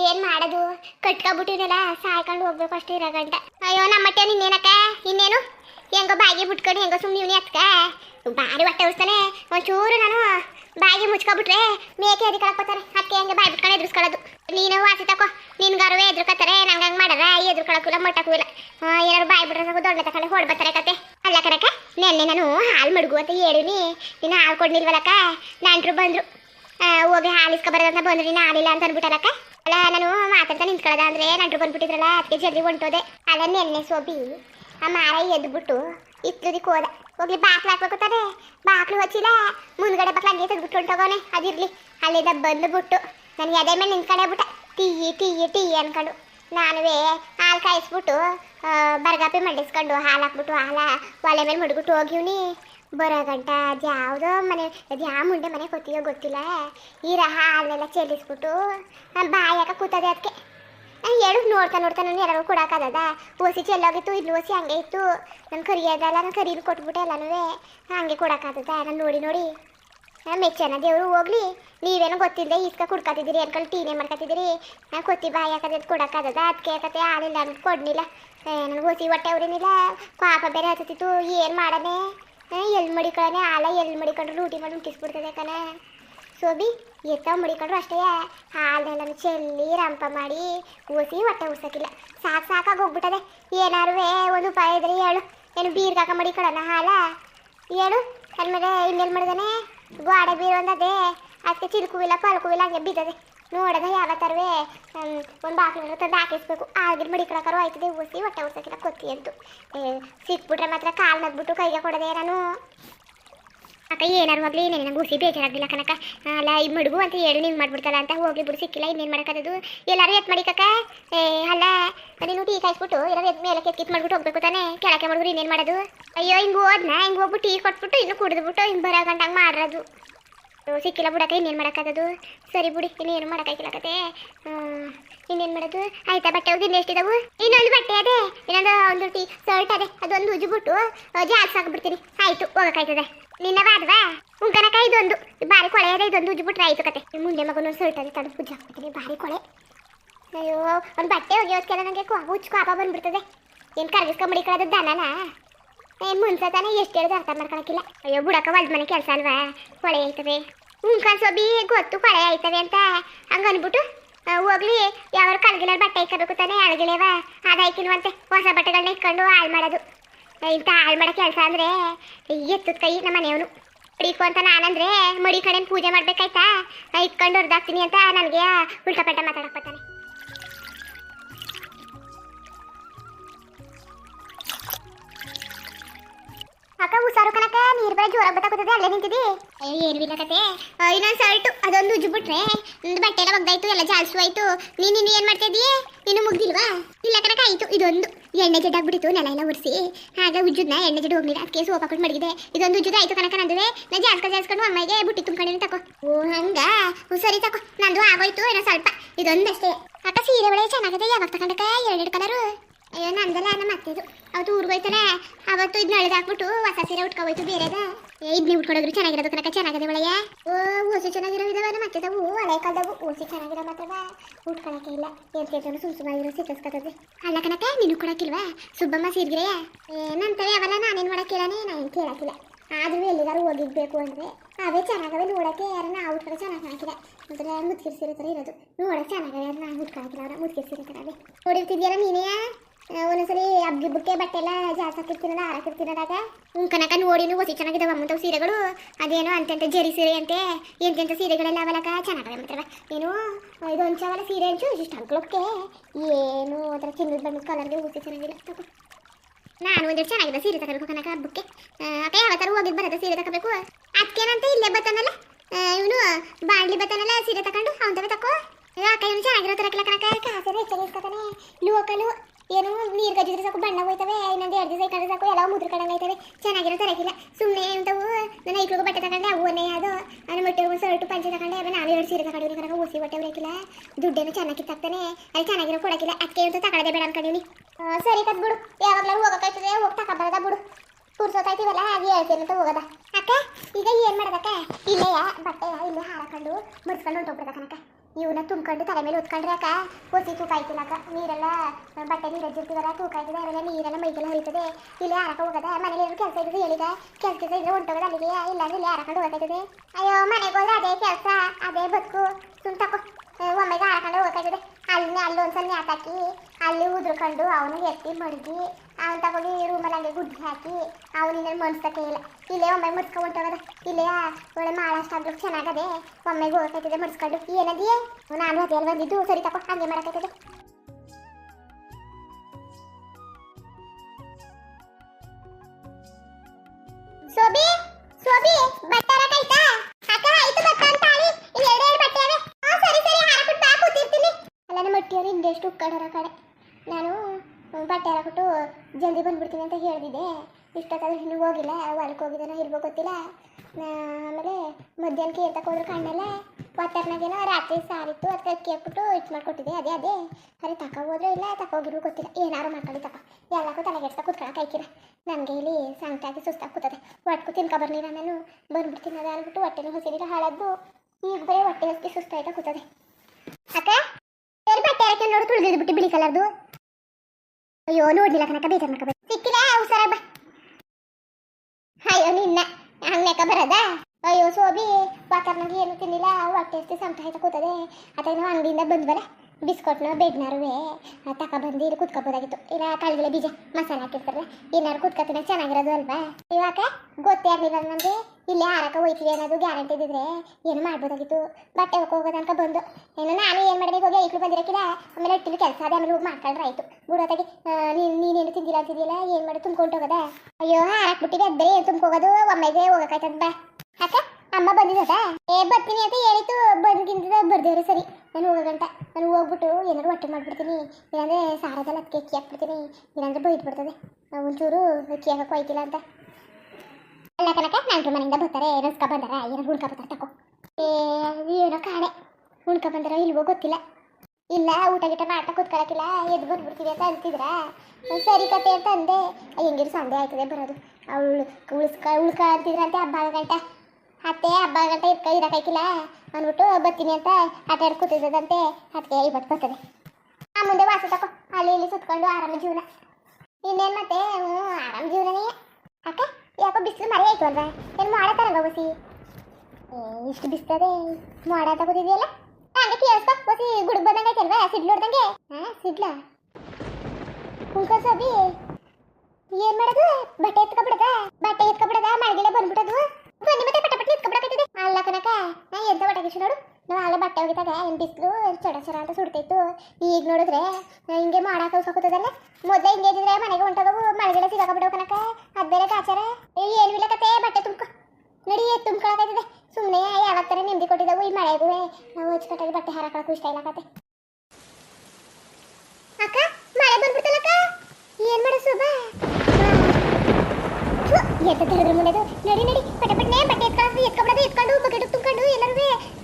ಏನು ಮಾಡೋದು? ಕಟ್ಕೊಬಿಟ್ಟಿರಲ್ಲ ಸಾಯ್ಕೊಂಡು ಹೋಗ್ಬೇಕು ಅಷ್ಟೇ ಇರೋ ಗಂಟ ಅಯ್ಯೋ ನಮ್ಮ ಮಟ್ಟೆ ಇನ್ನೇನಕ್ಕ ಇನ್ನೇನು? ಹೆಂಗೋ ಬಾಗಿ ಬಿಟ್ಕೊಂಡು ಹೆಂಗೋ ಸುಮ್ಮನೆ ಇವನೇ ಹತ್ಕ ಭಾರಿ ಹೊಟ್ಟೆ ಉರ್ಸ್ತಾನೆ ಒಂಚೂರು ನಾನು ಬಾಯಿಗೆ ಮುಚ್ಕೊಬಿಟ್ರೆ ಮೇಕೆ ಎದ್ಕೊಳಕ್ಕೋತಾರೆ ಅದಕ್ಕೆ ಹಂಗೆ ಬಾಯಿ ಬಿಟ್ಕೊಂಡು ಎದುರಿಸ್ಕೊಳ್ಳೋದು. ನೀನು ವಾಸಿ ತಕೋ. ನಿನ್ಗಾರು ಎದ್ರುಕತ್ತಾರೆ. ನಂಗೆ ಹಂಗೆ ಮಾಡಾರ ಎದ್ರುಕೊಳಕ್ಕಿಲ್ಲ ಮಟ್ಟಕ್ಕೂ ಇಲ್ಲ. ಏನಾರು ಬಾಯಿ ಬಿಟ್ರೆ ದೊಡ್ಡ ತಕೊಂಡು ಹೊಡ್ಬತ್ತಾರೆ ಕತೆ. ಅಲ್ಲ ಕರಕ ನೆನ್ನೆ ನಾನು ಹಾಲು ಮಡಗು ಅಂತ ಹೇಳಿನಿ. ನೀನು ಹಾಲು ಕೊಡ್ಲಿಲ್ವಲ್ಲಕ್ಕ ನಂಟ್ರು ಬಂದರು. ಹೋಗಿ ಹಾಲು ಇಸ್ಕೊಬರೋದಂತ ಬಂದ್ರು. ನೀನು ಹಾಲಿಲ್ಲ ಅಂತ ಅಂದ್ಬಿಟ್ಟಲ್ಲಕ್ಕ? ಅಲ್ಲ, ನಾನು ಮಾತಾಡ್ತಾ ನಿಂತ್ಕೊಳ್ಳೋದ. ಅಂದ್ರೆ ನಂಟ್ರು ಬಂದ್ಬಿಟ್ಟಿದ್ರಲ್ಲ, ಅದಕ್ಕೆ ಜಲ್ದಿ ಹೊಂಟೋದೆ. ಅಲ್ಲ, ನೆನ್ನೆ ಸೋಬಿ, ಆ ಮಾರ ಎದ್ಬಿಟ್ಟು ಇತ್ತುದಿಕ್ಕೆ ಹೋದ ಹೋಗ್ಲಿ ಬಾಕ್ಲು ಹಾಕ್ಬೇಕು ತಾನೆ. ಬಾಕ್ಲು ಹಚ್ಚಿಲ್ಲ. ಮುಂದ್ಗಡೆ ಬಾಕ್ಲು ಹಂಗೆ ತೆಗ್ದ್ಬಿಟ್ಟು ಹೊಂಟೋಗೋನೆ ಅದಿರಲಿ ಅಲ್ಲಿಂದ ಬಂದುಬಿಟ್ಟು ನನಗೆ ಅದೇ ಮೇಲೆ ನಿಂತ್ಕಡೆ ಬಿಟ್ಟ. ಟೀ ಟೀ ಟೀ ಅನ್ಕೊಂಡು. ನಾನುವೇ ಹಾಲು ಕಾಯಿಸ್ಬಿಟ್ಟು ಬರ್ಗಾಪಿ ಮಂಡಿಸ್ಕೊಂಡು ಹಾಲು ಹಾಕ್ಬಿಟ್ಟು, ಹಾಲ ಒಲೆ ಮೇಲೆ ಮಡ್ಬಿಟ್ಟು ಹೋಗಿವ್ನಿ. ಬರೋ ಗಂಟ ಅದು ಯಾವುದೋ ಮನೆ, ಅದು ಯಾವ ಮುಂಡೆ ಮನೆ ಗೊತ್ತಿಯೋ ಗೊತ್ತಿಲ್ಲ. ಈರ ಹಾಲನ್ನೆಲ್ಲ ಚೆಲ್ಲಿಸ್ಬಿಟ್ಟು ಬಾಯಾಕ ಕೂತದೆ ಅದಕ್ಕೆ ಹೇಳು, ನೋಡ್ತಾ ನೋಡ್ತಾ, ನಾನು ಎಲ್ಲರೂ ಕೊಡೋಕ್ಕಾಗದ ಓಸಿ ಚೆಲ್ಲೋಗಿತ್ತು ಇಲ್ಲಿ ಓಸಿ ಹಂಗೆ ಇತ್ತು. ನನ್ನ ಕರಿಯೋದಲ್ಲ ನಾನು ಕರೀಲಿ ಕೊಟ್ಬಿಟ್ಟೆ ಎಲ್ಲನೂ ಹಂಗೆ ಕೊಡೋಕ್ಕಾಗದ ನಾನು ನೋಡಿ ನೋಡಿ. ಮೆಚ್ಚನ ದೇವರು, ಹೋಗ್ಲಿ. ನೀವೇನು ಗೊತ್ತಿಲ್ಲದೆ ಇಸ್ಕ ಕುಡ್ಕೊತಿದ್ದೀರಿ, ಅನ್ಕೊಂಡು ಟೀನೇ ಮಾಡ್ಕೊತಿದ್ದೀರಿ. ನಾನು ಕೊತ್ತಿ ಬಾಯಿ ಹಾಕದ ಕೊಡೋಕ್ಕಾಗದ ಅದಕ್ಕೆ ಕತೆ ಹಾಲಿಲ್ಲ ಅಂತ ಕೊಡ್ನಿಲ್ಲ. ನನಗೆ ಓಸಿ ಹೊಟ್ಟೆ ಅವ್ರೇನಿಲ್ಲ ಪಾಪ ಬೇರೆ ಹತ್ತಿತ್ತು ಏನು ಮಾಡನೆ? ಎಲ್ಲಿ ಮಡಿಕೊಳ್ಳೋಣ ಹಾಲ ಎಲ್ಲಿ ಮಡಿಕೊಂಡ್ರು ರೂಟಿ ಮಾಡಿ ಮುಟ್ಟಿಸ್ಬಿಡ್ತದೆ ಕಣ. ಸೋಬಿ, ಎತ್ತ ಮುಡಿಕೊಂಡ್ರು ಅಷ್ಟೇ. ಹಾಲನ್ನೆಲ್ಲ ಚೆಲ್ಲಿ ರಂಪ ಮಾಡಿ ಓಸಿ ಹೊಟ್ಟೆ ಉರ್ಸಕ್ಕಿಲ್ಲ ಸಾಕು ಸಾಕಾಗಿ ಹೋಗ್ಬಿಟ್ಟದೆ. ಏನಾರು ಒಂದು ಉಪಾಯ ಇದ್ರೆ ಹೇಳು. ಏನು ಬೀರ್ಗಾಕ ಮಡಿಕೊಳ್ಳೋಣ ಹಾಲ? ಹೇಳು. ಅಂದಮೇಲೆ ಇನ್ನೇನು ಮಾಡಿದಾನೆ? ಗೋಡೆ ಬೀರು ಅಂದದೆ ಅದಕ್ಕೆ ಚಿಲ್ಕುವಿಲ್ಲ, ಪಲ್ಕುವಿಲ್ಲ, ಹಂಗೆ ಬಿದ್ದದೆ. ನೋಡದ ಯಾವತ್ತರವೇ ಒಂದು ಬಾಕಿ ತಂದು ಹಾಕಿಸ್ಬೇಕು. ಆಗಿನ ಮಡಿಕೊಳಕಾರು ಆಯ್ತದೆ ಓಸಿ ಹೊಟ್ಟೆ ಉರ್ಸಕ್ಕಿಲ್ಲ ಕೊತ್ತಿ ಅಂತು. ಸಿಕ್ಬಿಟ್ರೆ ಮಾತ್ರ ಕಾಲು ನದ್ಬಿಟ್ಟು ಕೈಗೆ ಕೊಡದೆ ನಾನು. ಅಕ್ಕ, ಏನಾರು ಮೊದ್ಲು ನೆನೆ ನಂಗೆ ಹುಸಿ ಬೇಜಾರಾಗಲಿಲ್ಲ ಕನಕ ಅಲ್ಲ ಈ ಮಡುಗು ಅಂತ ಹೇಳಿ ನೀವು ಮಾಡಿಬಿಡ್ತಾರ ಅಂತ ಹೋಗ್ಲಿ ಬಿಡು, ಸಿಕ್ಕಿಲ್ಲ, ಇನ್ನೇನು ಮಾಡೋಕ್ಕದು ಎಲ್ಲರೂ ಎತ್ ಮಾಡಿ ಕಕ್ಕ. ಏ, ಅಲ್ಲ, ನೀನು ಟೀ ಕಾಯಿಸ್ಬಿಟ್ಟು, ಎಲ್ಲರೂ ಎದ್ ಮೇಲೆ ಕೆತ್ತಿ ಮಾಡ್ಬಿಟ್ಟು ಹೋಗ್ಬೇಕು ತಾನೆ? ಕೆಳಕ್ಕೆ ಮಾಡಿದ್ರು ಇನ್ನೇನು ಮಾಡೋದು? ಅಯ್ಯೋ, ಹಿಂಗೆ ಹೋದ್ನ? ಹಿಂಗೆ ಹೋಗ್ಬಿಟ್ಟು ಟೀ ಕೊಟ್ಬಿಟ್ಟು, ಇನ್ನು ಕುಡಿದ್ಬಿಟ್ಟು, ಹಿಂಗೆ ಬರೋ ಗಂಟಂಗೆ ಮಾಡೋದು ಸಿಕ್ಕಿಲ್ಲ ಬಿಡಕ್ಕ ಇನ್ನೇನು ಮಾಡೋಕ್ಕದು ಸರಿ ಬಿಡಿ, ಇನ್ನೇನು ಮಾಡೋಕ್ಕಾಗಿಲ್ಲ ಕತೆ. ಇನ್ನೇನು ಮಾಡೋದು? ಆಯ್ತಾ, ಬಟ್ಟೆ ಹೋಗಿ ಇದಾವು ಇನ್ನೊಂದು ಬಟ್ಟೆ ಅದೇ, ಇನ್ನೊಂದು ಒಂದು ಟೀ ಶರ್ಟ್ ಅದೇ, ಅದೊಂದು ಉಜ್ಜಿಬಿಟ್ಟು ಜಾಸ್ತಿ ಹಾಕ್ಬಿಡ್ತೀನಿ. ಆಯ್ತು, ಹೋಗಕ್ಕಾಯ್ತದೆ. ನಿನ್ನ ಬಾದ್ವಾ ಉಂಕನಕ ಇದೊಂದು. ಬಾರಿ ಕೊಳೆ ಅದೇ ಇದೊಂದು, ಉಜ್ಜಿಬಿಟ್ರೆ ಆಯ್ತು ಕತೆ. ಮುಂದೆ ಮಗನ ಸುಳ್ತದೆ ತಂದು ಪೂಜೆ ಹಾಕ್ಬಿಡ್ತೀನಿ, ಬಾರಿ ಕೊಳೆ. ಅಯ್ಯೋ, ಒಂದು ಬಟ್ಟೆ ಒಗೆಯೋದ್ಕೆಲ್ಲ ನನಗೆ ಹುಚ್ಚು ಕಾಪ ಬಂದ್ಬಿಡ್ತದೆ. ಏನು ಕರಗಿಸ್ಕೊಂಬಿಡಿಕೊಳ್ಳೋದು ದನನ? ಏನು ಮುಂಚೆ ತಾನೇ ಎಷ್ಟು ಹೇಳಿದ ಅರ್ಥ ಮಾಡ್ಕೊಳಕ್ಕಿಲ್ಲ. ಅಯ್ಯೋ ಬುಡಕ ಹೊಲ್ದ ಮನೆ ಕೆಲಸ ಅಲ್ವಾ? ಕೊಳೆ ಆಯ್ತವೆ ಉಂಕನ್ ಸೊಬಿ, ಗೊತ್ತು ಕೊಳೆ ಆಯ್ತವೆ ಅಂತ. ಹಂಗೆ ಅಂದ್ಬಿಟ್ಟು ಹೋಗ್ಲಿ. ಯಾವ ಕಲ್ಗಿಲ್ಲ ಬಟ್ಟೆ ಇಕ್ಕಬೇಕು ತಾನೇ ಅಳಗಿಲೇವ ಅದಾಯ್ಕಿಲ್ವಂತೆ ಹೊಸ ಬಟ್ಟೆಗಳನ್ನ ಇಟ್ಕೊಂಡು ಹಾಳು ಮಾಡೋದು. ಇಂಥ ಹಾಳು ಮಾಡೋ ಕೆಲಸ ಅಂದ್ರೆ ಎತ್ತದ ಕೈ ನಮ್ಮ ಮನೆಯವನು. ಮಡಿಕು ಅಂತ ನಾನಂದ್ರೆ ಮಡಿ ಕಡೆ ಪೂಜೆ ಮಾಡ್ಬೇಕಾಯ್ತಾ? ಇಟ್ಕೊಂಡು ಹೊರ್ದಾಕ್ತೀನಿ ಅಂತ ನನಗೆ ಉಲ್ಟಾ ಪಲ್ಟ ಮಾತಾಡಕ್ ಅಕ್ಕ ಹುಷಾರು ಕನಕ ನೀರ್ ಬರ ಜೋರ ಬತ್ತಾಕುತ್ತದೆ ಅಲ್ಲೇ ನಿಂತಿದ್ದಿ ಅಯ್ಯೋ ಏನು ಇಲ್ಲ ಕತೆ? ಇನ್ನೊಂದು ಸರ್ಟು ಅದೊಂದು ಉಜ್ಜಿಬಿಟ್ರೆ ನಿಂದು ಬಟ್ಟೆ ಎಲ್ಲ ಒಗ್ದಾಯ್ತು ಎಲ್ಲ ಜಾಲ್ಸು ಆಯ್ತು ನೀನ್ ಇನ್ನು ಏನು ಮಾಡ್ತಾ ಇದೀಯ? ಇನ್ನು ಮುಗ್ದಿಲ್ವಾ? ಇಲ್ಲ ಕನಕ ಆಯ್ತು ಇದೊಂದು. ಎಣ್ಣೆ ಜಡ್ಡಾಗ್ಬಿಟ್ಟಿತ್ತು ನೆಲ ಎಲ್ಲ ಉರ್ಸಿ ಹಾಗೆ ಉಜ್ಜುದ್ನ ಎಣ್ಣೆ ಜಡ್ಡು ಹೋಗ್ಲಿಲ್ಲ ಅದಕ್ಕೆ ಸೋಪ್ ಹಾಕೊಂಡು ಮಡಗಿದೆ ಇದೊಂದು ಉಜ್ಜುದ ಆಯ್ತು ಕನಕ ನಂದುವೆ. ನಾ ಜಾಸ್ಕ ಜಾಸ್ಕೊಂಡು ಅಮ್ಮಗೆ ಬುಟ್ಟಿ ತುಂಬ್ಕೊಂಡಿನಿ ತಕೋ. ಓ ಹಂಗ? ಸರಿ ತಕೋ. ನಂದು ಆಗೋಯ್ತು ಏನೋ ಸ್ವಲ್ಪ. ಇದೊಂದಷ್ಟೇ. ಅಕ್ಕ ಸೀರೆ ಒಳ್ಳೆ ಚೆನ್ನಾಗಿದೆ ಯಾವಾಗ ತಗೊಂಡಕ್ಕ ಎರಡೆರಡು ಕಲರು ಅಯ್ಯೋ ನಂದಲ್ಲ ನಮ್ಮ ಅತ್ತೆದು. ಅವತ್ತು ಊರ್ಗೋಯ್ತಾರೆ ಅವತ್ತು ಇದನ್ನ ಅಳೆದು ಹಾಕ್ಬಿಟ್ಟು ಹೊಸ ಸೀರೆ ಉಟ್ಕೋಬೋಯ್ತು ಬೇರೆದ. ಏ ಇದನ್ನ ಉಟ್ಕೊಡೋದ್ರು ಚೆನ್ನಾಗಿರೋದು ಕನಕ ಚೆನ್ನಾಗಿದೆ ಒಳ್ಳೆಯ ಓ, ಓಸಿ ಚೆನ್ನಾಗಿರೋ ಇದಾವೆ ನಮ್ಮ ಅತ್ತೆದವು ಹಳೆ ಕಾಲದವು. ಓಸಿ ಚೆನ್ನಾಗಿರೋ ಮಾತ್ರವ. ಉಟ್ಕೊಳಕ್ಕೆ ಇಲ್ಲ. ಎಂತೆಂತನು ಸುಮ್ ಸುಮಾಗಿರೋ ಸಿಕ್ಕಿಸ್ಕೊತದೆ ಅಲ್ಲ ಕನಕ ನೀನು ಕೊಡಕ್ಕಿಲ್ವಾ ಸುಬ್ಬಮ್ಮ ಸೀರ್ಗಿರೆಯ ಏ ನಂತರ ಅವೆಲ್ಲ, ನಾನೇನು ಮಾಡಕ್ಕಿಲ್ಲನೇ? ನಾನು ಕೇಳಕ್ಕಿಲ್ಲ. ಆದ್ರೂ ಎಲ್ಲಿಗಾರು ಹೋಗಿರ್ಬೇಕು ಅಂದ್ರೆ, ಅವೇ ಚೆನ್ನಾಗವೆ ನೋಡಕ್ಕೆ, ಯಾರನ್ನ ನಾವು ಉಟ್ಕೊಳ ಚೆನ್ನಾಗಿ ಹಾಕಿಲ್ಲ. ಅಂದ್ರೆ ಮುದ್ಕಿರ್ ತರ ಥರ ಇರೋದು. ನೋಡಕ್ಕೆ ಚೆನ್ನಾಗವೆ ಅದನ್ನ ಉಟ್ಕೊಳಕ್ಕಿಲ್ಲ ಅವ್ರ ಮುದ್ಕಿರ್ ಸೀರೆ ಥರ ನೋಡಿರ್ತಿದ್ಯಲ್ಲ ನೀನೇ? ಆ, ಒಂದೊಂದ್ಸಲಿ ಹಬ್ಬಿ ಬುಕ್ಕೆ ಬಟ್ಟೆ ಎಲ್ಲ ಜಾಸ್ತಿ ಹಾಕಿರ್ತೀನಲ್ಲ ಹಾಕಿರ್ತೀನದಾಗ ಕನಕ ನೋಡಿನು ಹೊಸಿ ಚೆನ್ನಾಗಿದ್ದಾವೆ ಅಮ್ಮಂತವು ಸೀರೆಗಳು. ಅದೇನೋ ಅಂತೆಂತ ಜರಿ ಸೀರೆ ಅಂತೆ ಎಂತೆಂಥ ಸೀರೆಗಳೆಲ್ಲ ಅವಲಕ ಚೆನ್ನಾಗವೆ ಮಾತ್ರ ಏನು ಇದು ಹಂಚವಲ್ಲ ಸೀರೆ ಅಂಚು ಇಷ್ಟು ಅಂಕ್ಲಕ್ಕೆ ಏನು ಅದರ ಚಿನ್ನದ ಬಣ್ಣದ ಕಲರ್ಗೆ ಹೊಸಿ ಚೆನ್ನಾಗಿಲ್ಲ ತಗೋ. ನಾನು ಒಂದೆರಡು ಚೆನ್ನಾಗಿದೆ ಸೀರೆ ತಗೋಬೇಕು ಕನಕ ಹಬ್ಬಕ್ಕೆ ಅಕ್ಕ ಯಾವ ಥರ ಹೋಗಿದ್ ಬರೋದು ಸೀರೆ ತಗೋಬೇಕು? ಅದಕ್ಕೇನಂತ ಇಲ್ಲೇ ಬತ್ತಾನಲ್ಲ? ಇವನು ಬಾಂಡ್ಲಿ ಬತ್ತಾನಲ್ಲ ಸೀರೆ ತಗೊಂಡು ಅವನ ತಗೋ ತಕೋ ಅಕ್ಕ ಇವನು ಚೆನ್ನಾಗಿರೋ ತರಕಿಲ್ಲ ಕನಕ ಕಾಸೆ ಹೆಚ್ಚಾಗಿ ಇಸ್ಕೊತಾನೆ? ಲೋಕಲು ಏನು ನೀರು ಗಜ್ಜಿದ್ರೆ ಸಾಕು ಬಣ್ಣ ಹೋಯ್ತವೆ ಇನ್ನೊಂದು ಎರಡು ದಿವಸ ಇಟ್ಕೊಂಡ್ರೆ ಸಾಕು ಎಲ್ಲ ಮುದ್ರ ಕಡಂಗ್ ಆಯ್ತವೆ ಚೆನ್ನಾಗಿರೋ ತರಕಿಲ್ಲ. ಸುಮ್ಮನೆ ಅಂತವು ನನ್ನ ಐಕ್ಳಿಗೂ ಬಟ್ಟೆ ತಗೊಂಡೆ ಅವನ್ನೇ ಅದು ನನ್ನ ಮಟ್ಟೆ ಒಂದು ಶರ್ಟ್ ಪಂಚೆ ತಗೊಂಡೆ ಅವ ನಾವು ಎರಡು ಸೀರೆ ತಗೊಂಡಿವಿ ಕನಕ ಓಸಿ ಬಟ್ಟೆ ಹೊರಕಿಲ್ಲ ದುಡ್ಡೇನು ಚೆನ್ನಾಗಿ ಕಿತ್ತಾಕ್ತಾನೆ ಅಲ್ಲಿ ಚೆನ್ನಾಗಿರೋ ಕೊಡಕ್ಕಿಲ್ಲ ಅದಕ್ಕೆ ಅಂತ ತಗೊಳ್ಳೋದೇ ಬೇಡ ಅನ್ಕೊಂಡಿನಿ ಆ, ಸರಿ ಕತ್ ಬಿಡು ಯಾವಾಗಲೂ ಹೋಗಕ್ಕಾಯ್ತದೆ ಹೋಗಿ ತಗೊಬರದ ಬಿಡು. ಕೂರ್ಸೋತಾಯ್ತೀವಲ್ಲ ಹಾಗೆ ಹೇಳ್ತೀನಿ ಅಂತ ಹೋಗೋದ. ಅಕ್ಕ ಈಗ ಏನ್ ಮಾಡೋದಕ್ಕ? ಇಲ್ಲೇ ಬಟ್ಟೆ ಇಲ್ಲೇ ಹಾರಕೊಂಡು ಮುಡ್ಸ್ಕೊಂಡು ಹೊಂಟೋಗ್ಬಿಡದ ಕನಕ ಇವನ್ನ ತುಂಬ್ಕೊಂಡು ತಲೆ ಮೇಲೆ ಹೊತ್ಕೊಂಡ್ರೆ ಅಕ್ಕ? ಹೊಸಿ ತೂಕ ಅಕ್ಕ. ನೀರೆಲ್ಲ ಬಟ್ಟೆ ನೀರು ಹಜ್ಜಿರ್ತಿದಾರ ತೂಕ ಆಯ್ತದೆ ಆಮೇಲೆ ನೀರೆಲ್ಲ ಮೈಗೆಲ್ಲ ಹರಿತದೆ. ಇಲ್ಲಿ ಹಾರಕ ಹೋಗದ? ಮನೇಲಿ ಏನು ಕೆಲಸ ಇದ್ರೆ ಹೇಳಿದ? ಕೆಲಸ ಇದ್ರೆ ಹೊಂಟೋಗದ ಅಲ್ಲಿಗೆ. ಇಲ್ಲ ಅಂದ್ರೆ ಇಲ್ಲಿ ಹಾರಕೊಂಡು ಹೋಗ್ತದೆ ಅಯ್ಯೋ, ಮನೆಗೆ ಹೋದ್ರೆ ಅದೇ ಕೆಲಸ, ಅದೇ ಬದುಕು. ಸುಮ್ ತಕೋ. ಒಮ್ಮೆಗೆ ಹಾರಕೊಂಡು ಹೋಗ್ತದೆ ಅಲ್ಲಿ ಅಲ್ಲೊಂದು ಸಲ ನ್ಯಾತಾಕಿ ಅಲ್ಲಿ ಉದ್ರಕೊಂಡು ಅವನಿಗೆ ಎತ್ತಿ ಮಡಗಿ, ಅವನ್ ತಗೊಂಡು ರೂಮಲ್ಲಿ ಹಂಗೆ ಗುಡ್ಡಿ ಹಾಕಿ ಅವನಿಂದ ಮನ್ಸಕ್ಕೆ ಇಲ್ಲ ಇಲ್ಲೇ ಒಮ್ಮೆ ಮುಡ್ಸ್ಕೊಂಡು ಹೊಂಟೋಗದ ಇಲ್ಲೇ ಒಳ್ಳೆ ಮಾಡಷ್ಟಾಗ್ಲು ಚೆನ್ನಾಗದೆ ಒಮ್ಮೆಗೆ ಹೋಗಕೈತದೆ ಮುಡ್ಸ್ಕೊಂಡು ಏನದಿಯೇ ನಾನು ಅದೇ ಬಂದಿದ್ದು ಸರಿ ತಕೋ ಹಂಗೆ ಮಾಡಕೈತದೆ ಸೋಬಿ ಸೋಬಿ ಬಟ್ಟೆ ಹಾಕಾಯ್ತಾ ಅಕ್ಕ ಆಯ್ತು ಬತ್ತ ಅಂತ ಆಳಿ ಇಲ್ಲಿ ಎರಡು ಎರಡು ಬಟ್ಟೆ ಅವೆ ಹಾ ಸರಿ ಸರಿ ಹಾರಬಿಟ್ಟು ಬಾ ಕೂತಿರ್ತೀನಿ ಅಲ್ಲ ನಮ್ಮ ಅಟ್ಟಿಯವರು ಹಿಂದೆಷ್ಟು ಕಡರ ಕಡೆ. ನಾನು ಬಟ್ಟೆ ಹಾರಬಿಟ್ಟು ಜಲ್ದಿ ಬಂದ್ಬಿಡ್ತೀನಿ ಅಂತ ಹೇಳಿದ್ದೆ ಇಷ್ಟೊತ್ತಾದ್ರೆ ಇನ್ನೂ ಹೋಗಿಲ್ಲ. ಹೊಲಕ್ಕೆ ಹೋಗಿದ್ದಾನೋ ಇಲ್ವೋ ಗೊತ್ತಿಲ್ಲ. ಆಮೇಲೆ ಮಧ್ಯಾಹ್ನಕ್ಕೆ ಎಂತ ಹೋದ್ರು ಕಣ್ಣಲ್ಲ ವಾತಾವರಣಗೇನೋ ರಾತ್ರಿ ಸಾರಿತ್ತು. ಅದಕ್ಕೆ ಅಕ್ಕಿ ಹಾಕ್ಬಿಟ್ಟು ಮಾಡ್ಕೊಟ್ಟಿದ್ದೆ. ಅದೇ ಅದೇ. ಅರೆ, ತಕ ಹೋದ್ರೆ ಇಲ್ಲ, ತಕ ಹೋಗಿರೋ ಗೊತ್ತಿಲ್ಲ. ಏನಾರು ಮಾಡ್ಕೊಳ್ಳಿ ತಕ. ಎಲ್ಲಕ್ಕೂ ತಲೆಗೆಡ್ತಾ ಕೂತ್ಕೊಳಕ್ಕೆ ಆಯ್ಕಿಲ್ಲ ನನಗೆ ಇಲ್ಲಿ ಸಂಕಟಾಗಿ ಸುಸ್ತಾಗಿ ಕೂತದೆ. ಒಟ್ಕು ತಿನ್ಕೊ ಬರ್ಲಿಲ್ಲ ನಾನು. ಬಂದ್ಬಿಡ್ತೀನಿ ಅದೇ ಅಂದ್ಬಿಟ್ಟು ಹೊಟ್ಟೆನೂ ಹಸಿರಿಲ್ಲ ಹಾಳದ್ದು ಈಗ ಬರೀ ಹೊಟ್ಟೆ ಹಸಿ ಸುಸ್ತಾಯ್ತಾ ಕೂತದೆ. ಎಲ್ಲಿ ನೋಡು ತುಳಿದಿದ್ದು ಬಿಟ್ಟು ಬಿಳಿ ಕಲರ್ದು ಅಯ್ಯೋ, ನೋಡ್ಲಿಲ್ಲ ಕನಕ ಬೇಜಾರು ಮಾಡ್ಕೋಬೇಕು ಸಿಕ್ಕಿಲ್ಲ ಹುಷಾರ ಬಾ. ಅಯ್ಯೋ, ನಿನ್ನ ಹಂಗ್ಯಾಕ ಬರದ? ಅಯ್ಯೋ, ಸೋಬಿ ವಾತಾವರಣಕ್ಕೆ ಏನು ತಿನ್ನಿಲ್ಲ? ಹೊಟ್ಟೆ ಹಸಿ ಸಂಕಟ ಆಯ್ತಾ ಕೂತದೆ. ಅದಾಗ ನಾವು ಅಂಗಡಿಯಿಂದ ಬಂದ್ವಲ್ಲ? ಬಿಸ್ಕೊಟ್ನ ತಕ ತಗೊಬಂದು ಇಲ್ಲಿ ಕುತ್ಕೋಬೋದಾಗಿತ್ತು. ಇಲ್ಲ ಕಾಳುಗಳ ಬೀಜ ಮಸಾಲೆ ಹಾಕಿರ್ತಾರಲ್ಲ ಏನಾರು ಕುತ್ಕೊತಿನ, ಚೆನ್ನಾಗಿರೋದು ಅಲ್ವಾ? ಇವಾಗ ಗೊತ್ತೇ ಆಗಲಿಲ್ಲ ನಮಗೆ ಇಲ್ಲೇ ಹಾರಕ ಹೋಯ್ತೀವಿ ಅನ್ನೋದು ಗ್ಯಾರಂಟಿ ಇದ್ದಿದ್ರೆ ಏನು ಮಾಡ್ಬೋದಾಗಿತ್ತು? ಬಟ್ಟೆ ಹೋಗೋದು ಅನ್ಕ ಬಂದು. ಏನೋ ನಾನು ಏನು ಮಾಡಿದೆ ಹೋಗಿ ಐಕ್ಳು ಬಂದಿರಕ್ಕಿಲ್ಲ ಆಮೇಲೆ ಇಟ್ಟಿನ ಕೆಲಸ ಅದೇ ಆಮೇಲೆ ಹೋಗಿ ಮಾಡ್ಕೊಂಡ್ರೆ ಆಯ್ತು. ಬಿಡೋದಾಗಿ ನೀನು, ನೀನೇನು ತಿಂದಿಲ್ಲ ಅಂತಿದ್ದಿಲ್ಲ ಏನು ಮಾಡಿ, ತುಂಬ್ಕೊಂಡು ಹೋಗೋದ? ಅಯ್ಯೋ, ಹಾರಕ್ ಬಿಟ್ಟಿದೆ ಅದ್ಬರಿ ಏನು ತುಂಬ್ಕೋಗೋದು? ಒಮ್ಮೆಗೆ ಹೋಗೋಕಾಯ್ತದ ಬಾ. ಅಕ್ಕ ಅಮ್ಮ ಬಂದಿದ್ದದ? ಏ, ಬರ್ತೀನಿ ಅಂತ ಹೇಳಿತು ಬಂದ್ಗಿಂತ ಬರ್ದೇವ್ರಿ ಸರಿ. ನಾನು ಹೋಗಂಟ ನಾನು ಹೋಗ್ಬಿಟ್ಟು ಏನಾದ್ರು ಹೊಟ್ಟೆ ಮಾಡ್ಬಿಡ್ತೀನಿ. ಇಲ್ಲಾಂದ್ರೆ ಸಾರದಲ್ಲ ಅದಕ್ಕೆ ಅಕ್ಕಿ ಹಾಕ್ಬಿಡ್ತೀನಿ. ಇಲ್ಲಾಂದ್ರೆ ಬೈದ್ಬಿಡ್ತದೆ ಒಂಚೂರು ಅಕ್ಕಿ ಹಾಕೋ ಹೋಯ್ತಿಲ್ಲ ಅಂತ. ಅಲ್ಲ ಕನಕ ನಾಲ್ಕು ಮನೆಯಿಂದ ಬರ್ತಾರೆ. ರಸ್ಕ ಬಂದಾರ. ಏನೋ ಹುಣ್ಕ ಬರ್ತಾರೆ ತಕೋ. ಏನೋ ಕಾಣೆ. ಹುಣ್ಕ ಬಂದಾರ ಇಲ್ವೋ ಗೊತ್ತಿಲ್ಲ. ಇಲ್ಲ, ಊಟ ಗಿಟ ಮಾಡ್ತಾ ಕೂತ್ಕೊಳಕಿಲ್ಲ ಎದ್ದು ಬಂದ್ಬಿಡ್ತೀವಿ ಅಂತ ಅಂತಿದ್ರ? ಸರಿ ಕತೆ ಅಂತ ಅಂದೆ. ಹೆಂಗಿರು ಸಂದೆ ಆಯ್ತದೆ ಬರೋದು. ಅವಳು ಉಳಿಸ್ಕ, ಉಳ್ಕ ಅಂತಿದ್ರಂತೆ ಹಬ್ಬ ಗಂಟ ಅತ್ತೆ ಹಬ್ಬ ಗಂಟ ಕೈ ಇರಕ್ಕಾಯ್ಕಿಲ್ಲ ಅಂದ್ಬಿಟ್ಟು ಬರ್ತೀನಿ ಅಂತ ಆಟ ಆಡ್ ಅದಕ್ಕೆ ಇವತ್ತು ಬರ್ತದೆ. ಆ, ಮುಂದೆ ವಾಸ ತಕೋ. ಅಲ್ಲಿ ಇಲ್ಲಿ ಸುತ್ಕೊಂಡು ಆರಾಮ ಜೀವನ. ಇನ್ನೇನು ಮತ್ತೆ? ಹ್ಞೂ, ಆರಾಮ ಜೀವನನೇ. ಅಕ್ಕ, ಯಾಕೋ ಬಿಸಿಲು ಮರೆ ಆಯ್ತು ಅಲ್ವಾ? ಏನು ಮಾಡ ತರಂಗ ಬಸಿ ಇಷ್ಟು ಬಿಸ್ತದೆ. ಮಾಡ ತಗೋತಿದ್ಯಲ್ಲ ಹಂಗೆ ಕೇಳಿಸ್ಕೊ. ಬಸಿ ಗುಡುಗ್ ಬಂದಂಗೆ ಐತಲ್ವಾ ಸಿಡ್ಲು ಹೊಡ್ದಂಗೆ ಹಾ, ಸಿಡ್ಲ? ಕುಂಕಸದಿ ಏನು ಮಾಡೋದು? ಬಟ್ಟೆ ಎತ್ಕೊಬಿಡದ? ಬಟ್ಟೆ ಎತ್ಕೊಬಿಡದ? ಮಳಗಿಲೆ ಬಂದ್ಬಿಟ್ಟದು ಬನ್ನಿ ನೋಡು. ನಾವು ಬಟ್ಟೆ ಅಂತ ಈಗ ನೋಡಿದ್ರೆ ಹಿಂಗೆ ಮಾಡಾಕ ಕಲ್ಸ್ಕೊತದಲ್ಲ ಮೊದಲೇ ಹಿಂಗೆ ಇದ್ದಿದ್ರೆ ಮನೆಗೆ ಹೊಂಟೋಗವು ಮಳಗಿಲೆ ಸಿಗಾಕಬಿಡವು ಕನಕ ಅದ್ ಬೇರೆ ಕಾಚಾರ ಏನು ಇಲ್ಲ ಕತೆ, ಬಟ್ಟೆ ತುಂಬ್ಕೊ. ನಡಿ ತುಂಬ್ಕೊಳಕತ್ತಿದೆ ಸುಮ್ಮನೆ ಯಾವತ್ತರ ನೆಮ್ಮದಿ ಕೊಟ್ಟಿದ್ದವು ಈ ಮಳೆಗೂ ನಾವು ಹಚ್ಕಟ್ಟಾಗಿ ಬಟ್ಟೆ ಹಾರಾಕಳಕ್ಕೂ ಇಷ್ಟ ಇಲ್ಲ ಕತೆ. ಅಕ್ಕ, ಮಳೆ ಬಂದ್ಬಿಡ್ತಲ್ಲಕ್ಕ ಏನ್ ಮಾಡೋ ಶೋಭ? ಎದ್ದ ಮುಂಡೆದು ನಡಿ. ಬಟ್ಟೆ ಎತ್ಕೊಳ್ಳೋದು ಎತ್ಕೊಂಡ್ಬಿಡೋದು ಎತ್ಕೊಂಡು ಬಕೆಟ್ ತುಂಬಿಕೊಂಡು? ಎಲ್ಲರೂ